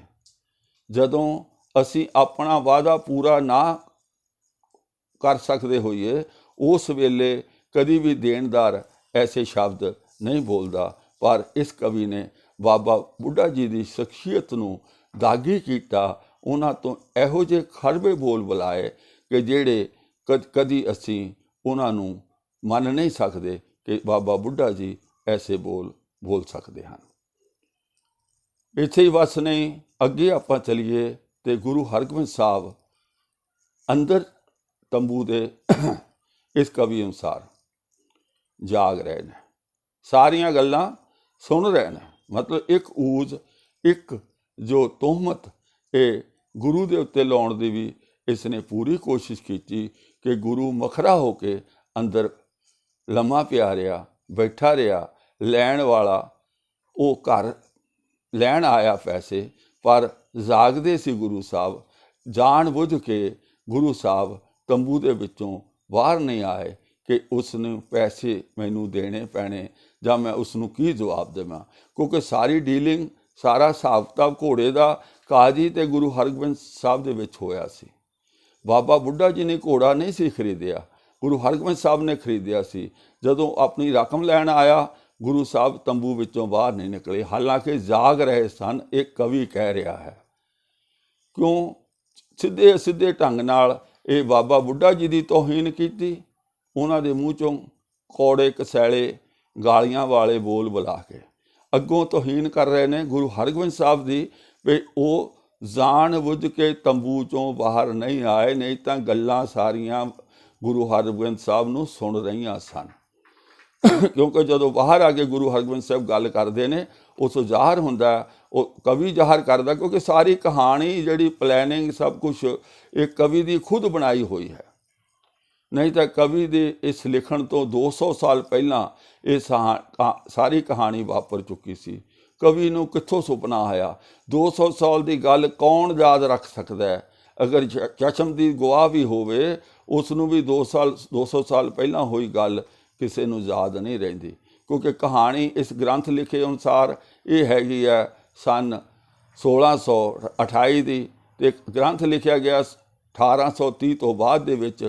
ਜਦੋਂ ਅਸੀਂ ਆਪਣਾ ਵਾਅਦਾ ਪੂਰਾ ਨਾ ਕਰ ਸਕਦੇ ਹੋਈਏ, ਉਸ ਵੇਲੇ ਕਦੀ ਵੀ ਦੇਣਦਾਰ ਐਸੇ ਸ਼ਬਦ ਨਹੀਂ ਬੋਲਦਾ। ਪਰ ਇਸ ਕਵੀ ਨੇ ਬਾਬਾ ਬੁੱਢਾ ਜੀ ਦੀ ਸ਼ਖਸੀਅਤ ਨੂੰ ਦਾਗੀ ਕੀਤਾ। ਉਹਨਾਂ ਤੋਂ ਇਹੋ ਜਿਹੇ ਖਰਬੇ ਬੋਲ ਬੁਲਾਏ ਕਿ ਜਿਹੜੇ ਕਦ, ਕਦੀ ਅਸੀਂ ਉਹਨਾਂ ਨੂੰ ਮੰਨ ਨਹੀਂ ਸਕਦੇ ਕਿ ਬਾਬਾ ਬੁੱਢਾ ਜੀ ਐਸੇ ਬੋਲ ਬੋਲ ਸਕਦੇ ਹਨ। ਇੱਥੇ ਹੀ ਬਸ ਨਹੀਂ, ਅੱਗੇ ਆਪਾਂ ਚਲੀਏ। ਤੇ ਗੁਰੂ ਹਰਗੋਬਿੰਦ ਸਾਹਿਬ ਅੰਦਰ ਤੰਬੂ ਦੇ ਇਸ ਕਵੀ ਅਨੁਸਾਰ ਜਾਗ ਰਹੇ ਨੇ। ਸਾਰੀਆਂ ਗੱਲਾਂ ਸੁਣ ਰਹੇ ਨੇ। ਮਤਲਬ ਇੱਕ ਊਜ, ਇੱਕ ਜੋ ਤੋਹਮਤ, ਇਹ ਗੁਰੂ ਦੇ ਉੱਤੇ ਲਾਉਣ ਦੀ ਵੀ ਇਸ ਨੇ ਪੂਰੀ ਕੋਸ਼ਿਸ਼ ਕੀਤੀ ਕਿ ਗੁਰੂ ਮਖਰਾ ਹੋ ਕੇ ਅੰਦਰ ਲੰਮਾ ਪਿਆ ਰਿਹਾ, ਬੈਠਾ ਰਿਹਾ, ਲੈਣ ਵਾਲਾ ਉਹ ਘਰ, ਲੈਣ ਆਇਆ ਪੈਸੇ ਪਰ ਜਾਗਦੇ ਸੀ ਗੁਰੂ ਸਾਹਿਬ। ਜਾਣ ਬੁੱਝ ਕੇ ਗੁਰੂ ਸਾਹਿਬ ਤੰਬੂ ਦੇ ਵਿੱਚੋਂ ਬਾਹਰ ਨਹੀਂ ਆਏ ਕਿ ਉਸ ਨੂੰ ਪੈਸੇ ਮੈਨੂੰ ਦੇਣੇ ਪੈਣੇ ਜਾਂ ਮੈਂ ਉਸ ਨੂੰ ਕੀ ਜਵਾਬ ਦੇਵਾਂ। ਕਿਉਂਕਿ ਸਾਰੀ ਡੀਲਿੰਗ, ਸਾਰਾ ਹਿਸਾਬ ਕਿਤਾਬ ਘੋੜੇ ਦਾ ਕਾਜੀ ਤੇ ਗੁਰੂ ਹਰਗੋਬਿੰਦ ਸਾਹਿਬ ਦੇ ਵਿੱਚ ਹੋਇਆ ਸੀ। ਬਾਬਾ ਬੁੱਢਾ ਜੀ ਨੇ ਘੋੜਾ ਨਹੀਂ ਸੀ ਖਰੀਦਿਆ। ਗੁਰੂ ਹਰਗੋਬਿੰਦ ਸਾਹਿਬ ਨੇ ਖਰੀਦਿਆ ਸੀ। ਜਦੋਂ ਆਪਣੀ ਰਕਮ ਲੈਣ ਆਇਆ ਗੁਰੂ ਸਾਹਿਬ ਤੰਬੂ ਵਿੱਚੋਂ ਬਾਹਰ ਨਹੀਂ ਨਿਕਲੇ। ਹਾਲਾਂਕਿ ਜਾਗ ਰਹੇ ਸਨ, ਇਹ ਕਵੀ ਕਹਿ ਰਿਹਾ ਹੈ। ਕਿਉਂ? ਸਿੱਧੇ ਸਿੱਧੇ ਢੰਗ ਨਾਲ ਇਹ ਬਾਬਾ ਬੁੱਢਾ ਜੀ ਦੀ ਤੋਹੀਨ ਕੀਤੀ। ਉਹਨਾਂ ਦੇ ਮੂੰਹ ਚੋਂ ਕੋੜੇ ਕਸੈਲੇ ਗਾਲੀਆਂ ਵਾਲੇ ਬੋਲ ਬੁਲਾ ਕੇ। ਅੱਗੋਂ ਤੋਹੀਨ ਕਰ ਰਹੇ ਨੇ ਗੁਰੂ ਹਰਗੋਬਿੰਦ ਸਾਹਿਬ ਦੀ ਵੀ ਉਹ ਜਾਣ ਬੁੱਝ ਕੇ ਤੰਬੂ ਚੋਂ ਬਾਹਰ ਨਹੀਂ ਆਏ, ਨਹੀਂ ਤਾਂ ਗੱਲਾਂ ਸਾਰੀਆਂ ਗੁਰੂ ਹਰਗੋਬਿੰਦ ਸਾਹਿਬ ਨੂੰ ਸੁਣ ਰਹੀਆਂ ਸਨ। (coughs) ਕਿਉਂਕਿ ਜਦੋਂ ਬਾਹਰ ਆ ਕੇ ਗੁਰੂ ਹਰਗੋਬਿੰਦ ਸਾਹਿਬ ਗੱਲ ਕਰਦੇ ਨੇ, ਉਸ ਜ਼ਾਹਰ ਹੁੰਦਾ ਉਹ ਕਵੀ ਜ਼ਾਹਰ ਕਰਦਾ ਕਿਉਂਕਿ ਸਾਰੀ ਕਹਾਣੀ ਜਿਹੜੀ ਪਲੈਨਿੰਗ ਸਭ ਕੁਝ ਇਹ ਕਵੀ ਦੀ ਖੁਦ ਬਣਾਈ ਹੋਈ ਹੈ। ਨਹੀਂ ਤਾਂ ਕਵੀ ਦੇ ਇਸ ਲਿਖਣ ਤੋਂ 200 ਸਾਲ ਪਹਿਲਾਂ ਇਹ ਸਹਾ- ਕਹਾ- ਸਾਰੀ ਕਹਾਣੀ ਵਾਪਰ ਚੁੱਕੀ ਸੀ। ਕਵੀ ਨੂੰ ਕਿੱਥੋਂ ਸੁਪਨਾ ਆਇਆ? 200 ਸਾਲ ਦੀ ਗੱਲ ਕੌਣ ਯਾਦ ਰੱਖ ਸਕਦਾ ਹੈ? ਅਗਰ ਚ- ਚਸ਼ਮ ਗਵਾਹ ਵੀ ਹੋਵੇ, ਉਸ ਨੂੰ ਵੀ 2 ਸਾਲ 200 ਸਾਲ ਪਹਿਲਾਂ ਹੋਈ ਗੱਲ ਕਿਸੇ ਨੂੰ ਯਾਦ ਨਹੀਂ ਰਹਿੰਦੀ। ਕਿਉਂਕਿ ਕਹਾਣੀ ਇਸ ਗ੍ਰੰਥ ਲਿਖੇ ਅਨੁਸਾਰ ਇਹ ਹੈਗੀ ਹੈ ਸਨ 1628 ਦੀ ਤੇ ਗ੍ਰੰਥ ਲਿਖਿਆ ਗਿਆ 1830 ਤੋਂ ਬਾਅਦ ਦੇ ਵਿੱਚ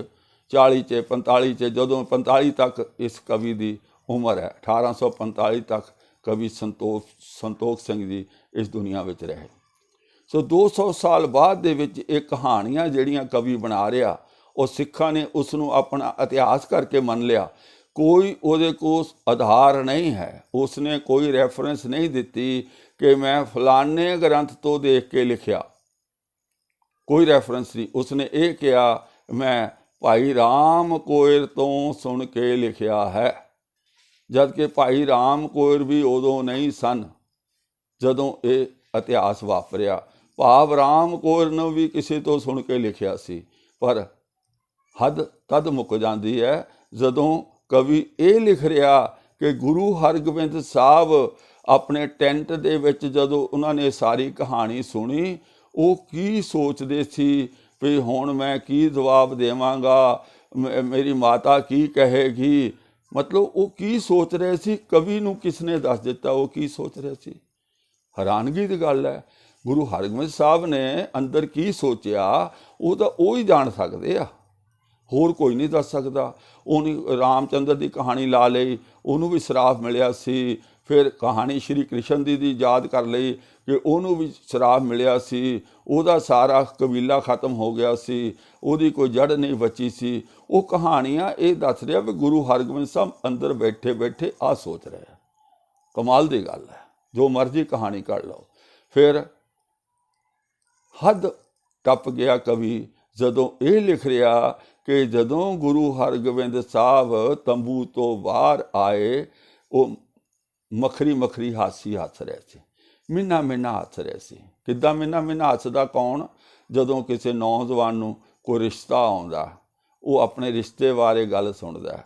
40 ਚ 45 ਚ, ਜਦੋਂ 45 ਤੱਕ ਇਸ ਕਵੀ ਦੀ ਉਮਰ ਹੈ। 1845 ਤੱਕ ਕਵੀ ਸੰਤੋਖ ਸੰਤੋਖ ਸਿੰਘ ਜੀ ਇਸ ਦੁਨੀਆ ਵਿੱਚ ਰਹੇ। ਸੋ 200 ਸਾਲ ਬਾਅਦ ਦੇ ਵਿੱਚ ਇਹ ਕਹਾਣੀਆਂ ਜਿਹੜੀਆਂ ਕਵੀ ਬਣਾ ਰਿਹਾ, ਉਹ ਸਿੱਖਾਂ ਨੇ ਉਸ ਨੂੰ ਆਪਣਾ ਇਤਿਹਾਸ ਕਰਕੇ ਮੰਨ ਲਿਆ। ਕੋਈ ਉਹਦੇ ਕੋਲ ਆਧਾਰ ਨਹੀਂ ਹੈ, ਉਸਨੇ ਕੋਈ ਰੈਫਰੈਂਸ ਨਹੀਂ ਦਿੱਤੀ ਕਿ ਮੈਂ ਫਲਾਣੇ ਗ੍ਰੰਥ ਤੋਂ ਦੇਖ ਕੇ ਲਿਖਿਆ। ਕੋਈ ਰੈਫਰੈਂਸ ਨਹੀਂ। ਉਸਨੇ ਇਹ ਕਿਹਾ, ਮੈਂ ਭਾਈ ਰਾਮ ਕੋਇਰ ਤੋਂ ਸੁਣ ਕੇ ਲਿਖਿਆ ਹੈ। ਜਦ ਕਿ ਭਾਈ ਰਾਮ ਕੋਇਰ ਵੀ ਉਦੋਂ ਨਹੀਂ ਸਨ, ਜਦੋਂ ਇਹ ਇਤਿਹਾਸ ਵਾਪਰਿਆ। ਭਾਵ ਰਾਮ ਕੋਇਰ ਨੂੰ ਵੀ ਕਿਸੇ ਤੋਂ ਸੁਣ ਕੇ ਲਿਖਿਆ ਸੀ, ਪਰ ਹੱਦ ਤਦ ਮੁੱਕ ਜਾਂਦੀ ਹੈ ਜਦੋਂ ਕਵੀ ਇਹ ਲਿਖ ਰਿਹਾ ਕਿ ਗੁਰੂ ਹਰਗੋਬਿੰਦ ਸਾਹਿਬ ਆਪਣੇ ਟੈਂਟ ਦੇ ਵਿੱਚ ਜਦੋਂ ਉਹਨਾਂ ਨੇ ਸਾਰੀ ਕਹਾਣੀ ਸੁਣੀ, ਉਹ ਕੀ ਸੋਚਦੇ ਸੀ ਵੀ ਹੁਣ ਮੈਂ ਕੀ ਜਵਾਬ ਦੇਵਾਂਗਾ? ਮੇਰੀ ਮਾਤਾ ਕੀ ਕਹੇਗੀ? ਮਤਲਬ ਉਹ ਕੀ ਸੋਚ ਰਹੇ ਸੀ? ਕਵੀ ਨੂੰ ਕਿਸਨੇ ਦੱਸ ਦਿੱਤਾ ਉਹ ਕੀ ਸੋਚ ਰਹੇ ਸੀ? ਹੈਰਾਨਗੀ ਦੀ ਗੱਲ ਹੈ। ਗੁਰੂ ਹਰਗੋਬਿੰਦ ਸਾਹਿਬ ਨੇ ਅੰਦਰ ਕੀ ਸੋਚਿਆ? ਉਹ ਤਾਂ ਉਹ ਹੀ ਜਾਣ ਸਕਦੇ ਆ। ਹੋਰ ਕੋਈ ਨਹੀਂ ਦੱਸ ਸਕਦਾ। ਉਹਨੇ ਰਾਮਚੰਦਰ ਦੀ ਕਹਾਣੀ ਲਾ ਲਈ, ਉਹਨੂੰ ਵੀ ਸ਼ਰਾਪ ਮਿਲਿਆ ਸੀ। ਫਿਰ ਕਹਾਣੀ ਸ਼੍ਰੀ ਕ੍ਰਿਸ਼ਨ ਦੀ ਦੀ ਯਾਦ ਕਰ ਲਈ ਕਿ ਉਹਨੂੰ ਵੀ ਸ਼ਰਾਪ ਮਿਲਿਆ ਸੀ। ਉਹਦਾ ਸਾਰਾ ਕਬੀਲਾ ਖਤਮ ਹੋ ਗਿਆ ਸੀ। ਉਹਦੀ ਕੋਈ ਜੜ ਨਹੀਂ ਬਚੀ ਸੀ। ਉਹ ਕਹਾਣੀਆਂ ਇਹ ਦੱਸ ਰਿਹਾ ਵੀ ਗੁਰੂ ਹਰਗੋਬਿੰਦ ਸਾਹਿਬ ਅੰਦਰ ਬੈਠੇ ਬੈਠੇ ਆ ਸੋਚ ਰਿਹਾ ਕਮਾਲ ਦੀ ਗੱਲ ਹੈ। ਜੋ ਮਰਜ਼ੀ ਕਹਾਣੀ ਕੱਢ ਲਓ। ਫਿਰ ਹੱਦ ਟੱਪ ਗਿਆ ਕਵੀ ਜਦੋਂ ਇਹ ਲਿਖ ਰਿਹਾ ਕਿ ਜਦੋਂ ਗੁਰੂ ਹਰਗੋਬਿੰਦ ਸਾਹਿਬ ਤੰਬੂ ਤੋਂ ਬਾਹਰ ਆਏ, ਉਹ ਮਖਰੀ ਮਖਰੀ ਹਾਸੀ ਹੱਸ ਰਹੇ ਸੀ, ਮਿੰਨਾ ਮਿੰਨਾ ਹੱਸ ਰਹੇ ਸੀ। ਕਿੱਦਾਂ ਮਿੰਨਾ ਮਿੰਨਾ ਹੱਸਦਾ ਕੌਣ? ਜਦੋਂ ਕਿਸੇ ਨੌਜਵਾਨ ਨੂੰ ਕੋਈ ਰਿਸ਼ਤਾ ਆਉਂਦਾ, ਉਹ ਆਪਣੇ ਰਿਸ਼ਤੇ ਬਾਰੇ ਗੱਲ ਸੁਣਦਾ।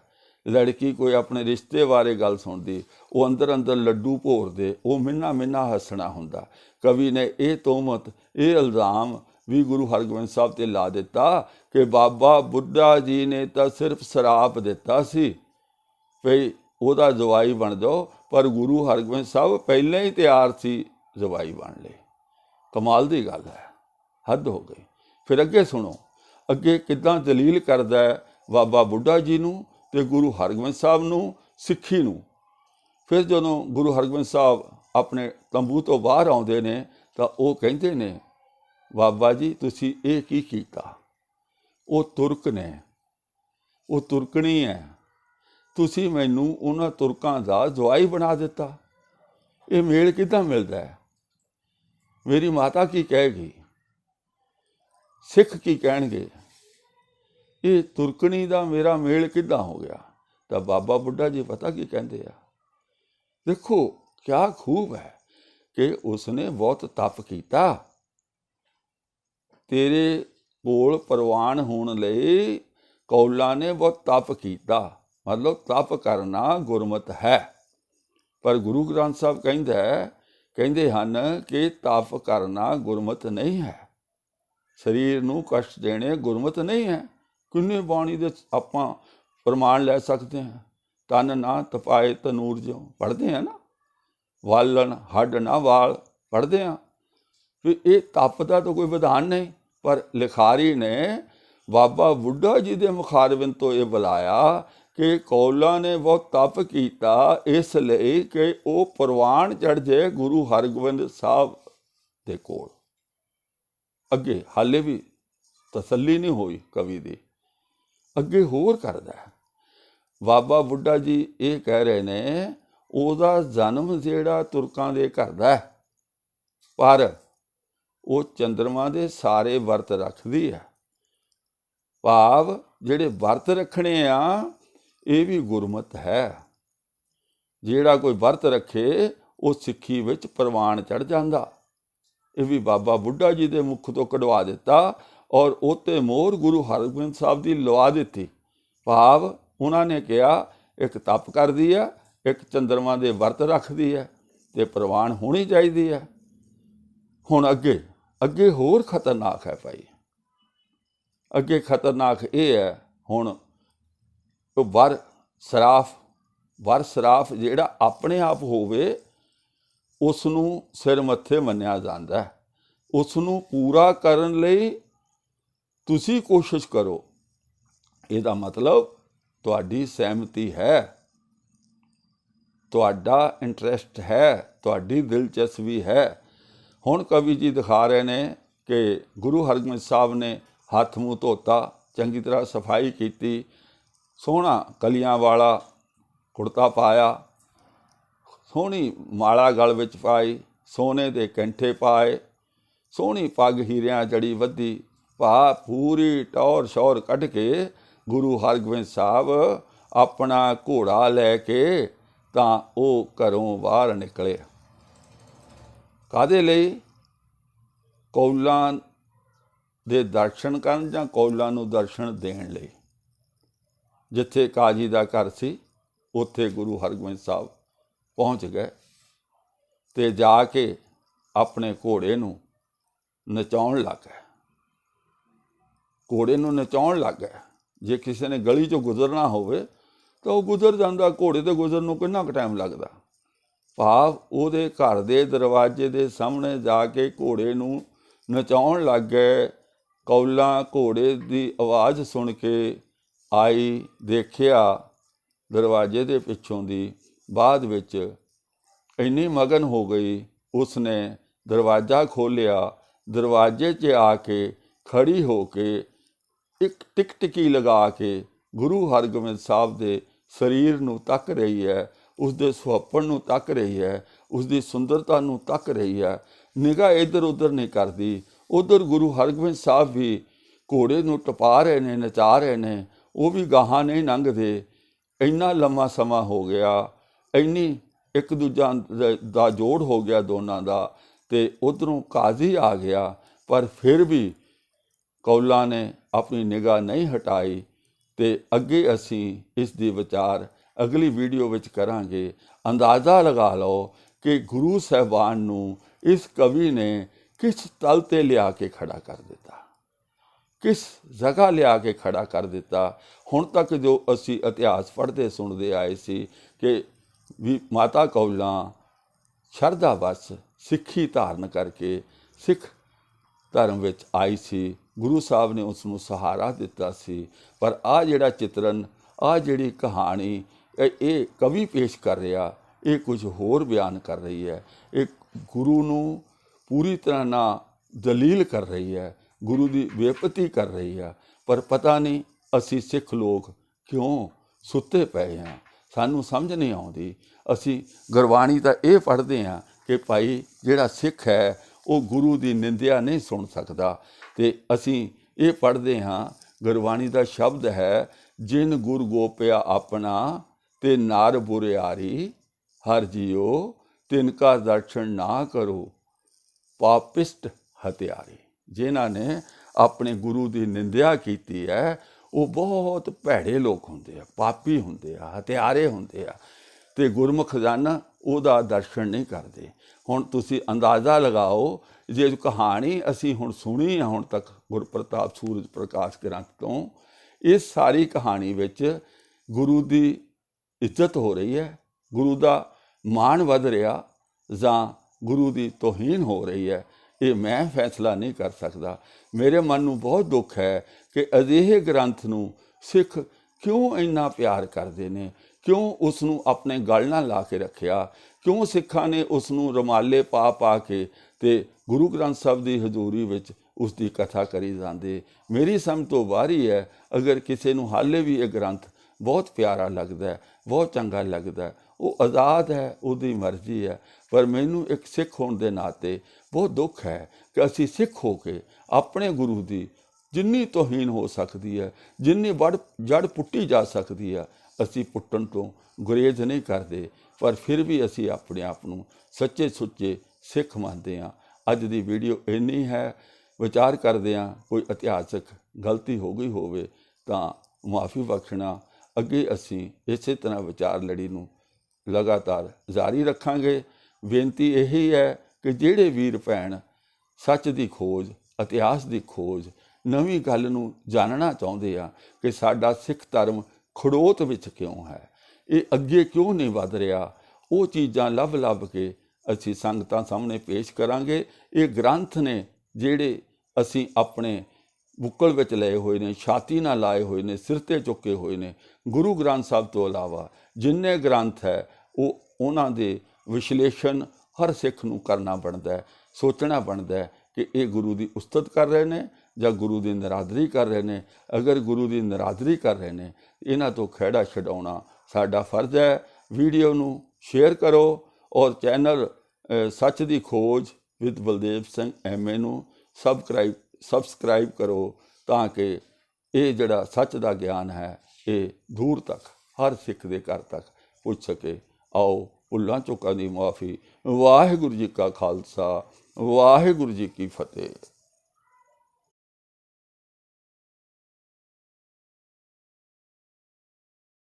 ਲੜਕੀ ਕੋਈ ਆਪਣੇ ਰਿਸ਼ਤੇ ਬਾਰੇ ਗੱਲ ਸੁਣਦੀ, ਉਹ ਅੰਦਰ ਅੰਦਰ ਲੱਡੂ ਭੋਰਦੇ, ਉਹ ਮਿੰਨਾ ਮਿੰਨਾ ਹੱਸਣਾ ਹੁੰਦਾ। ਕਵੀ ਨੇ ਇਹ ਤੋਮਤ, ਇਹ ਇਲਜ਼ਾਮ ਵੀ ਗੁਰੂ ਹਰਗੋਬਿੰਦ ਸਾਹਿਬ ਤੇ ਲਾ ਦਿੱਤਾ ਕਿ ਬਾਬਾ ਬੁੱਢਾ ਜੀ ਨੇ ਤਾਂ ਸਿਰਫ ਸ਼ਰਾਪ ਦਿੱਤਾ ਸੀ। ਭਈ ਉਹਦਾ ਜਵਾਈ ਬਣ ਜਾਓ, ਪਰ ਗੁਰੂ ਹਰਗੋਬਿੰਦ ਸਾਹਿਬ ਪਹਿਲਾਂ ਹੀ ਤਿਆਰ ਸੀ ਜਵਾਈ ਬਣ ਲਈ। ਕਮਾਲ ਦੀ ਗੱਲ ਹੈ, ਹੱਦ ਹੋ ਗਈ। ਫਿਰ ਅੱਗੇ ਸੁਣੋ, ਅੱਗੇ ਕਿਦਾਂ ਦਲੀਲ ਕਰਦਾ ਹੈ ਬਾਬਾ ਬੁੱਢਾ ਜੀ ਨੂੰ ਤੇ ਗੁਰੂ ਹਰਗੋਬਿੰਦ ਸਾਹਿਬ ਨੂੰ, ਸਿੱਖੀ ਨੂੰ। ਫਿਰ ਜਦੋਂ ਗੁਰੂ ਹਰਗੋਬਿੰਦ ਸਾਹਿਬ ਆਪਣੇ ਤੰਬੂ ਤੋਂ ਬਾਹਰ ਆਉਂਦੇ ਨੇ ਤਾਂ ਉਹ ਕਹਿੰਦੇ ਨੇ ਬਾਬਾ ਜੀ, ਤੁਸੀਂ ਇਹ ਕੀ ਕੀਤਾ? ਉਹ ਤੁਰਕ ਨੇ। ਉਹ ਤੁਰਕਣੀ ਹੈ। ਤੁਸੀਂ ਮੈਨੂੰ ਉਹਨਾਂ ਤੁਰਕਾਂ ਦਾ ਜਵਾਈ ਬਣਾ ਦਿੱਤਾ। ਇਹ ਮੇਲ ਕਿੱਦਾਂ ਮਿਲਦਾ ਹੈ? ਮੇਰੀ ਮਾਤਾ ਕੀ ਕਹੇਗੀ? ਸਿੱਖ ਕੀ ਕਹਿਣਗੇ? ਇਹ ਤੁਰਕਣੀ ਦਾ ਮੇਰਾ ਮੇਲ ਕਿੱਦਾਂ ਹੋ ਗਿਆ? ਤਾਂ ਬਾਬਾ ਬੁੱਢਾ ਜੀ ਪਤਾ ਕੀ ਕਹਿੰਦੇ ਆ? ਦੇਖੋ, ਕਿਆ ਖੂਬ ਹੈ ਕਿ ਉਸਨੇ ਬਹੁਤ ਤਪ ਕੀਤਾ। ਤੇਰੇ ਕੋਲ ਪ੍ਰਵਾਨ ਹੋਣ ਲਈ ਕੌਲਾ ਨੇ ਬਹੁਤ ਤਪ ਕੀਤਾ। ਮਤਲਬ ਤਪ ਕਰਨਾ ਗੁਰਮਤ ਹੈ। ਪਰ ਗੁਰੂ ਗ੍ਰੰਥ ਸਾਹਿਬ ਕਹਿੰਦਾ ਹੈ, ਕਹਿੰਦੇ ਹਨ ਕਿ ਤਪ ਕਰਨਾ ਗੁਰਮਤ ਨਹੀਂ ਹੈ। ਸਰੀਰ ਨੂੰ ਕਸ਼ਟ ਦੇਣੇ ਗੁਰਮਤ ਨਹੀਂ ਹੈ। ਕਿੰਨੇ ਬਾਣੀ ਦੇ ਆਪਾਂ ਪ੍ਰਮਾਣ ਲੈ ਸਕਦੇ ਹਾਂ। ਤਨ ਨਾ ਤਪਾਏ ਤਨੂਰ ਜਿਉ ਪੜਦੇ ਆ ਨਾ? ਵਾਲਣ, ਹੱਡ ਨਾ ਵਾਲ ਪੜਦੇ ਆ ਵੀ ਇਹ ਤਪ ਦਾ ਤਾਂ ਕੋਈ ਵਿਧਾਨ ਨਹੀਂ। ਪਰ ਲਿਖਾਰੀ ਨੇ ਬਾਬਾ ਬੁੱਢਾ ਜੀ ਦੇ ਮੁਖਾਰਬਿੰਦ ਤੋਂ ਇਹ ਬੁਲਾਇਆ ਕਿ ਕੌਲਾ ਨੇ ਬਹੁਤ ਤਪ ਕੀਤਾ, ਇਸ ਲਈ ਕਿ ਉਹ ਪ੍ਰਵਾਨ ਚੜ ਜੇ ਗੁਰੂ ਹਰਗੋਬਿੰਦ ਸਾਹਿਬ ਦੇ ਕੋਲ। ਅੱਗੇ ਹਾਲੇ ਵੀ ਤਸੱਲੀ ਨਹੀਂ ਹੋਈ ਕਵੀ ਦੀ। ਅੱਗੇ ਹੋਰ ਕਰਦਾ ਹੈ। ਬਾਬਾ ਬੁੱਢਾ ਜੀ ਇਹ ਕਹਿ ਰਹੇ ਨੇ, ਉਹਦਾ ਜਨਮ ਜਿਹੜਾ ਤੁਰਕਾਂ ਦੇ ਘਰ ਦਾ ਪਰ ਉਹ ਚੰਦਰਮਾ ਦੇ ਸਾਰੇ ਵਰਤ ਰੱਖਦੀ ਹੈ। ਭਾਵ ਜਿਹੜੇ ਵਰਤ ਰੱਖਣੇ ਆ, ਇਹ ਵੀ ਗੁਰਮਤ ਹੈ। ਜਿਹੜਾ ਕੋਈ ਵਰਤ ਰੱਖੇ, ਉਹ ਸਿੱਖੀ ਵਿੱਚ ਪ੍ਰਵਾਨ ਚੜ ਜਾਂਦਾ। ਇਹ ਵੀ ਬਾਬਾ ਬੁੱਢਾ ਜੀ ਦੇ ਮੁਖ ਤੋਂ ਕਢਵਾ ਦਿੱਤਾ ਔਰ ਉਤੇ ਮੋਹਰ ਗੁਰੂ ਹਰਗੋਬਿੰਦ ਸਾਹਿਬ ਦੀ ਲਵਾ ਦਿੱਤੀ। ਭਾਵ ਉਹਨਾਂ ਨੇ ਕਿਹਾ, ਇੱਕ ਤਪ ਕਰਦੀ ਆ ਇੱਕ ਚੰਦਰਮਾ ਦੇ ਵਰਤ ਰੱਖਦੀ ਹੈ ਤੇ ਪ੍ਰਵਾਨ ਹੋਣੀ ਚਾਹੀਦੀ ਹੈ। ਹੁਣ ਅੱਗੇ ਅੱਗੇ ਹੋਰ ਖਤਰਨਾਕ ਹੈ ਭਾਈ। ਅੱਗੇ ਖਤਰਨਾਕ ਇਹ ਹੈ, ਹੁਣ ਉਹ ਵਰ ਸਰਾਫ ਵਰ ਸਰਾਫ ਜਿਹੜਾ ਆਪਣੇ ਆਪ ਹੋਵੇ ਉਸ ਨੂੰ ਸਿਰ ਮੱਥੇ ਮੰਨਿਆ ਜਾਂਦਾ ਹੈ। ਉਸ ਨੂੰ ਪੂਰਾ ਕਰਨ ਲਈ ਤੁਸੀਂ ਕੋਸ਼ਿਸ਼ ਕਰੋ। ਇਹਦਾ ਮਤਲਬ ਤੁਹਾਡੀ ਸਹਿਮਤੀ ਹੈ। ਤੁਹਾਡਾ ਇੰਟਰਸਟ ਹੈ, ਤੁਹਾਡੀ ਦਿਲਚਸਪੀ ਹੈ। ਹੁਣ ਕਵੀ ਜੀ ਦਿਖਾ ਰਹੇ ਨੇ ਕਿ ਗੁਰੂ ਹਰਗੋਬਿੰਦ ਸਾਹਿਬ ਨੇ ਹੱਥ ਮੂੰਹ ਧੋਤਾ, ਚੰਗੀ ਤਰ੍ਹਾਂ ਸਫ਼ਾਈ ਕੀਤੀ, ਸੋਹਣਾ ਕਲੀਆਂ ਵਾਲਾ ਕੁੜਤਾ ਪਾਇਆ, ਸੋਹਣੀ ਮਾਲਾ ਗਲ ਵਿੱਚ ਪਾਈ, ਸੋਨੇ ਦੇ ਕੈਂਠੇ ਪਾਏ, ਸੋਹਣੀ ਪੱਗ ਹੀਰਿਆਂ ਜੜੀ ਵੱਧੀ ਭਾ ਪੂਰੀ ਟੌਰ ਸ਼ੌਰ ਕੱਢ ਕੇ ਗੁਰੂ ਹਰਗੋਬਿੰਦ ਸਾਹਿਬ ਆਪਣਾ ਘੋੜਾ ਲੈ ਕੇ ਤਾਂ ਉਹ ਘਰੋਂ ਬਾਹਰ ਨਿਕਲੇ। ਕਾਦੇ ਲਈ? ਕੌਲਾਂ ਦੇ ਦਰਸ਼ਨ ਕਰਨ ਜਾਂ ਕੌਲਾਂ ਨੂੰ ਦਰਸ਼ਨ ਦੇਣ ਲਈ? ਜਿੱਥੇ ਕਾਜੀ ਦਾ ਘਰ ਸੀ, ਉੱਥੇ ਗੁਰੂ ਹਰਗੋਬਿੰਦ ਸਾਹਿਬ ਪਹੁੰਚ ਗਏ ਤੇ ਜਾ ਕੇ ਆਪਣੇ ਘੋੜੇ ਨੂੰ ਨਚਾਉਣ ਲੱਗ ਗਏ। ਘੋੜੇ ਨੂੰ ਨਚਾਉਣ ਲੱਗ ਗਏ। ਜੇ ਕਿਸੇ ਨੇ ਗਲੀ ਚੋਂ ਗੁਜ਼ਰਨਾ ਹੋਵੇ ਤਾਂ ਉਹ ਗੁਜ਼ਰ ਜਾਂਦਾ, ਘੋੜੇ ਤੇ ਗੁਜ਼ਰਨ ਨੂੰ ਕਿੰਨਾ ਕੁ ਟਾਈਮ ਲੱਗਦਾ? ਭਾਵ ਉਹਦੇ ਘਰ ਦੇ ਦਰਵਾਜ਼ੇ ਦੇ ਸਾਹਮਣੇ ਜਾ ਕੇ ਘੋੜੇ ਨੂੰ ਨਚਾਉਣ ਲੱਗ ਗਏ। ਕੌਲਾਂ ਘੋੜੇ ਦੀ ਆਵਾਜ਼ ਸੁਣ ਕੇ ਆਈ, ਦੇਖਿਆ ਦਰਵਾਜ਼ੇ ਦੇ ਪਿੱਛੋਂ ਦੀ। ਬਾਅਦ ਵਿੱਚ ਇੰਨੀ ਮਗਨ ਹੋ ਗਈ, ਉਸਨੇ ਦਰਵਾਜ਼ਾ ਖੋਲ੍ਹਿਆ। ਦਰਵਾਜ਼ੇ 'ਚ ਆ ਕੇ ਖੜੀ ਹੋ ਕੇ ਇੱਕ ਟਿਕ ਟਿਕੀ ਲਗਾ ਕੇ ਗੁਰੂ ਹਰਗੋਬਿੰਦ ਸਾਹਿਬ ਦੇ ਸਰੀਰ ਨੂੰ ਤੱਕ ਰਹੀ ਹੈ। ਉਸ ਦੇ ਸੁਹੱਪਣ ਨੂੰ ਤੱਕ ਰਹੀ ਹੈ ਉਸ ਦੀ ਸੁੰਦਰਤਾ ਨੂੰ ਤੱਕ ਰਹੀ ਹੈ। ਨਿਗਾਹ ਇੱਧਰ ਉੱਧਰ ਨਹੀਂ ਕਰਦੀ। ਉਧਰ ਗੁਰੂ ਹਰਗੋਬਿੰਦ ਸਾਹਿਬ ਵੀ ਘੋੜੇ ਨੂੰ ਟਪਾ ਰਹੇ ਨੇ, ਨਚਾ ਰਹੇ ਨੇ। ਉਹ ਵੀ ਗਾਹਾਂ ਨਹੀਂ ਲੰਘਦੇ। ਇੰਨਾ ਲੰਮਾ ਸਮਾਂ ਹੋ ਗਿਆ। ਇੰਨੀ ਇੱਕ ਦੂਜਾ ਦਾ- ਦਾ ਜੋੜ ਹੋ ਗਿਆ ਦੋਨਾਂ ਦਾ ਤੇ ਉਧਰੋਂ ਕਾਜ਼ੀ ਆ ਗਿਆ। ਪਰ ਫਿਰ ਵੀ ਕੌਲਾਂ ਨੇ ਆਪਣੀ ਨਿਗਾਹ ਨਹੀਂ ਹਟਾਈ ਤੇ ਅੱਗੇ ਅਸੀਂ ਇਸ ਦੀ ਵਿਚਾਰ ਅਗਲੀ ਵੀਡੀਓ ਵਿੱਚ ਕਰਾਂਗੇ, ਅੰਦਾਜ਼ਾ ਲਗਾ ਲਓ ਕਿ ਗੁਰੂ ਸਾਹਿਬਾਨ ਨੂੰ ਇਸ ਕਵੀ ਨੇ ਕਿਸ ਤਲ ਤੇ ਲਿਆ ਕੇ ਖੜਾ ਕਰ ਦਿੱਤਾ। ਕਿਸ ਜਗ੍ਹਾ ਲਿਆ ਕੇ ਖੜਾ ਕਰ ਦਿੱਤਾ। ਹੁਣ ਤੱਕ ਜੋ ਅਸੀਂ ਇਤਿਹਾਸ ਪੜ੍ਹਦੇ ਸੁਣਦੇ ਆਏ ਸੀ ਕਿ ਵੀ ਮਾਤਾ ਕੌਲਾਂ ਸ਼ਰਧਾ ਬਸ ਸਿੱਖੀ ਧਾਰਨ ਕਰਕੇ ਸਿੱਖ ਧਰਮ ਵਿੱਚ ਆਈ ਸੀ। ਗੁਰੂ ਸਾਹਿਬ ਨੇ ਉਸ ਨੂੰ ਸਹਾਰਾ ਦਿੱਤਾ ਸੀ। ਪਰ ਆ ਜਿਹੜਾ ਚਿਤਰਨ ਆ ਜਿਹੜੀ ਕਹਾਣੀ ਇਹ- ਕਵੀ ਪੇਸ਼ ਕਰ ਰਿਹਾ, ਇਹ ਕੁਝ ਹੋਰ ਬਿਆਨ ਕਰ ਰਹੀ ਹੈ। ਇਹ ਗੁਰੂ ਨੂੰ ਪੂਰੀ ਤਰ੍ਹਾਂ ਨਾਲ ਦਲੀਲ ਕਰ ਰਹੀ ਹੈ, ਗੁਰੂ ਦੀ ਬੇਪਤੀ ਕਰ ਰਹੀ ਹੈ, ਪਰ ਪਤਾ ਨਹੀਂ ਅਸੀਂ ਸਿੱਖ ਲੋਕ ਕਿਉਂ ਸੁੱਤੇ ਪਏ ਹਾਂ। ਸਾਨੂੰ ਸਮਝ ਨਹੀਂ ਆਉਂਦੀ। ਅਸੀਂ ਗੁਰਬਾਣੀ ਤਾਂ ਇਹ ਪੜ੍ਹਦੇ ਹਾਂ ਕਿ ਭਾਈ ਜਿਹੜਾ ਸਿੱਖ ਹੈ, ਉਹ ਗੁਰੂ ਦੀ ਨਿੰਦਿਆ ਨਹੀਂ ਸੁਣ ਸਕਦਾ। ਤੇ ਅਸੀਂ ਇਹ ਪੜ੍ਹਦੇ ਹਾਂ, ਗੁਰਬਾਣੀ ਦਾ ਸ਼ਬਦ ਹੈ, ਜਿਨ ਗੁਰ ਗੋਪਿਆ ਆਪਣਾ ਤੇ ਨਾਰ ਬੁਰਿਆਰੀ ਹਰ ਜੀਓ, ਤਿਨ ਕਾ ਦਰਸ਼ਨ ਨਾ ਕਰੋ, ਪਾਪਿਸਟ ਹਤਿਆਰੇ। ਜਿਨ੍ਹਾਂ ਨੇ ਆਪਣੇ ਗੁਰੂ ਦੀ ਨਿੰਦਿਆ ਕੀਤੀ ਹੈ, ਉਹ ਬਹੁਤ ਭੈੜੇ ਲੋਕ ਹੁੰਦੇ ਆ, ਪਾਪੀ ਹੁੰਦੇ ਆ, ਹਤਿਆਰੇ ਹੁੰਦੇ ਆ ਤੇ ਗੁਰਮੁਖ ਜਨ ਉਹਦਾ ਦਰਸ਼ਨ ਨਹੀਂ ਕਰਦੇ। ਹੁਣ ਤੁਸੀਂ ਅੰਦਾਜ਼ਾ ਲਗਾਓ, ਜੇ ਕਹਾਣੀ ਅਸੀਂ ਹੁਣ ਸੁਣੀ ਆ, ਹੁਣ ਤੱਕ ਗੁਰਪ੍ਰਤਾਪ ਸੂਰਜ ਪ੍ਰਕਾਸ਼ ਗ੍ਰੰਥ ਤੋਂ, ਇਸ ਸਾਰੀ ਕਹਾਣੀ ਵਿੱਚ ਗੁਰੂ ਦੀ ਇੱਜ਼ਤ ਹੋ ਰਹੀ ਹੈ, ਗੁਰੂ ਦਾ ਮਾਣ ਵਧ ਰਿਹਾ ਜਾਂ ਗੁਰੂ ਦੀ ਤੋਹੀਨ ਹੋ ਰਹੀ ਹੈ, ਇਹ ਮੈਂ ਫੈਸਲਾ ਨਹੀਂ ਕਰ ਸਕਦਾ। ਮੇਰੇ ਮਨ ਨੂੰ ਬਹੁਤ ਦੁੱਖ ਹੈ ਕਿ ਅਜਿਹੇ ਗ੍ਰੰਥ ਨੂੰ ਸਿੱਖ ਕਿਉਂ ਇੰਨਾ ਪਿਆਰ ਕਰਦੇ ਨੇ? ਕਿਉਂ ਉਸ ਨੂੰ ਆਪਣੇ ਗਲ ਨਾਲ ਲਾ ਕੇ ਰੱਖਿਆ? ਕਿਉਂ ਸਿੱਖਾਂ ਨੇ ਉਸ ਨੂੰ ਰਮਾਲੇ ਪਾ ਪਾ ਕੇ ਤੇ ਗੁਰੂ ਗ੍ਰੰਥ ਸਾਹਿਬ ਦੀ ਹਜ਼ੂਰੀ ਵਿੱਚ ਉਸ ਦੀ ਕਥਾ ਕਰੀ ਜਾਂਦੇ? ਮੇਰੀ ਸਮਝ ਤੋਂ ਬਾਹਰੀ ਹੈ, ਅਗਰ ਕਿਸੇ ਨੂੰ ਹਾਲੇ ਵੀ ਇਹ ਗ੍ਰੰਥ ਬਹੁਤ ਪਿਆਰਾ ਲੱਗਦਾ ਬਹੁਤ ਚੰਗਾ ਲੱਗਦਾ ਉਹ ਆਜ਼ਾਦ ਹੈ, ਉਹਦੀ ਮਰਜ਼ੀ ਹੈ, ਪਰ ਮੈਨੂੰ ਇੱਕ ਸਿੱਖ ਹੋਣ ਦੇ ਨਾਤੇ ਬਹੁਤ ਦੁੱਖ ਹੈ ਕਿ ਅਸੀਂ ਸਿੱਖ ਹੋ ਕੇ ਆਪਣੇ ਗੁਰੂ ਦੀ ਜਿੰਨੀ ਤੋਹੀਨ ਹੋ ਸਕਦੀ ਹੈ, ਜਿੰਨੀ ਵੜ ਜੜ ਪੁੱਟੀ ਜਾ ਸਕਦੀ ਹੈ, ਅਸੀਂ ਪੁੱਟਣ ਤੋਂ ਗੁਰੇਜ਼ ਨਹੀਂ ਕਰਦੇ, ਪਰ ਫਿਰ ਵੀ ਅਸੀਂ ਆਪਣੇ ਆਪ ਨੂੰ ਸੱਚੇ ਸੁੱਚੇ ਸਿੱਖ ਮੰਨਦੇ ਹਾਂ। ਅੱਜ ਦੀ ਵੀਡੀਓ ਇੰਨੀ ਹੈ, ਵਿਚਾਰ ਕਰਦੇ ਹਾਂ, ਕੋਈ ਇਤਿਹਾਸਕ ਗਲਤੀ ਹੋ ਗਈ ਹੋਵੇ ਤਾਂ ਮਾਫੀ ਬਖਸ਼ਣਾ। ਅੱਗੇ ਅਸੀਂ ਇਸੇ ਤਰ੍ਹਾਂ ਵਿਚਾਰ ਲੜੀ ਨੂੰ ਲਗਾਤਾਰ ਜਾਰੀ ਰੱਖਾਂਗੇ। ਬੇਨਤੀ ਇਹੀ ਹੈ ਕਿ ਜਿਹੜੇ ਵੀਰ ਭੈਣ ਸੱਚ ਦੀ ਖੋਜ, ਇਤਿਹਾਸ ਦੀ ਖੋਜ, ਨਵੀਂ ਗੱਲ ਨੂੰ ਜਾਣਨਾ ਚਾਹੁੰਦੇ ਆ ਕਿ ਸਾਡਾ ਸਿੱਖ ਧਰਮ ਖੜੋਤ ਵਿੱਚ ਕਿਉਂ ਹੈ, ਇਹ ਅੱਗੇ ਕਿਉਂ ਨਹੀਂ ਵਧ ਰਿਹਾ, ਉਹ ਚੀਜ਼ਾਂ ਲੱਭ ਲੱਭ ਕੇ ਅਸੀਂ ਸੰਗਤਾਂ ਸਾਹਮਣੇ ਪੇਸ਼ ਕਰਾਂਗੇ। ਇਹ ਗ੍ਰੰਥ ਨੇ ਜਿਹੜੇ ਅਸੀਂ ਆਪਣੇ ਬੁੱਕਲ ਵਿੱਚ ਲਏ ਹੋਏ ਨੇ, ਛਾਤੀ ਨਾਲ ਲਾਏ ਹੋਏ ਨੇ, ਸਿਰ ਤੇ ਚੁੱਕੇ ਹੋਏ ਨੇ ਗੁਰੂ ਗ੍ਰੰਥ ਸਾਹਿਬ ਤੋਂ ਇਲਾਵਾ ਜਿੰਨੇ ਗ੍ਰੰਥ ਹੈ, ਉਹ ਉਹਨਾਂ ਦੇ ਵਿਸ਼ਲੇਸ਼ਣ ਹਰ ਸਿੱਖ ਨੂੰ ਕਰਨਾ ਬਣਦਾ ਹੈ, ਸੋਚਣਾ ਬਣਦਾ ਹੈ ਕਿ ਇਹ ਗੁਰੂ ਦੀ ਉਸਤਤ ਕਰ ਰਹੇ ਨੇ ਜਾਂ ਗੁਰੂ ਦੀ ਨਰਾਦਰੀ ਕਰ ਰਹੇ ਨੇ। ਅਗਰ ਗੁਰੂ ਦੀ ਨਰਾਦਰੀ ਕਰ ਰਹੇ ਨੇ, ਇਹਨਾਂ ਤੋਂ ਖਹਿੜਾ ਛਡਾਉਣਾ ਸਾਡਾ ਫਰਜ਼ ਹੈ। ਵੀਡੀਓ ਨੂੰ ਸ਼ੇਅਰ ਕਰੋ ਔਰ ਚੈਨਲ ਸੱਚ ਦੀ ਖੋਜ ਵਿਦ ਬਲਦੇਵ ਸਿੰਘ ਐਮਏ ਨੂੰ ਸਬਸਕ੍ਰਾਈਬ ਸਬਸਕ੍ਰਾਈਬ ਕਰੋ ਤਾਂ ਕਿ ਇਹ ਜਿਹੜਾ ਸੱਚ ਦਾ ਗਿਆਨ ਹੈ ਇਹ ਦੂਰ ਤੱਕ, ਹਰ ਸਿੱਖ ਦੇ ਘਰ ਤੱਕ ਪੁੱਜ ਸਕੇ ਆਓ, ਭੁੱਲਾਂ ਚੁੱਕਾਂ ਦੀ ਮਾਫੀ। ਵਾਹਿਗੁਰੂ ਜੀ ਕਾ ਖਾਲਸਾ, ਵਾਹਿਗੁਰੂ ਜੀ ਕੀ ਫਤਿਹ।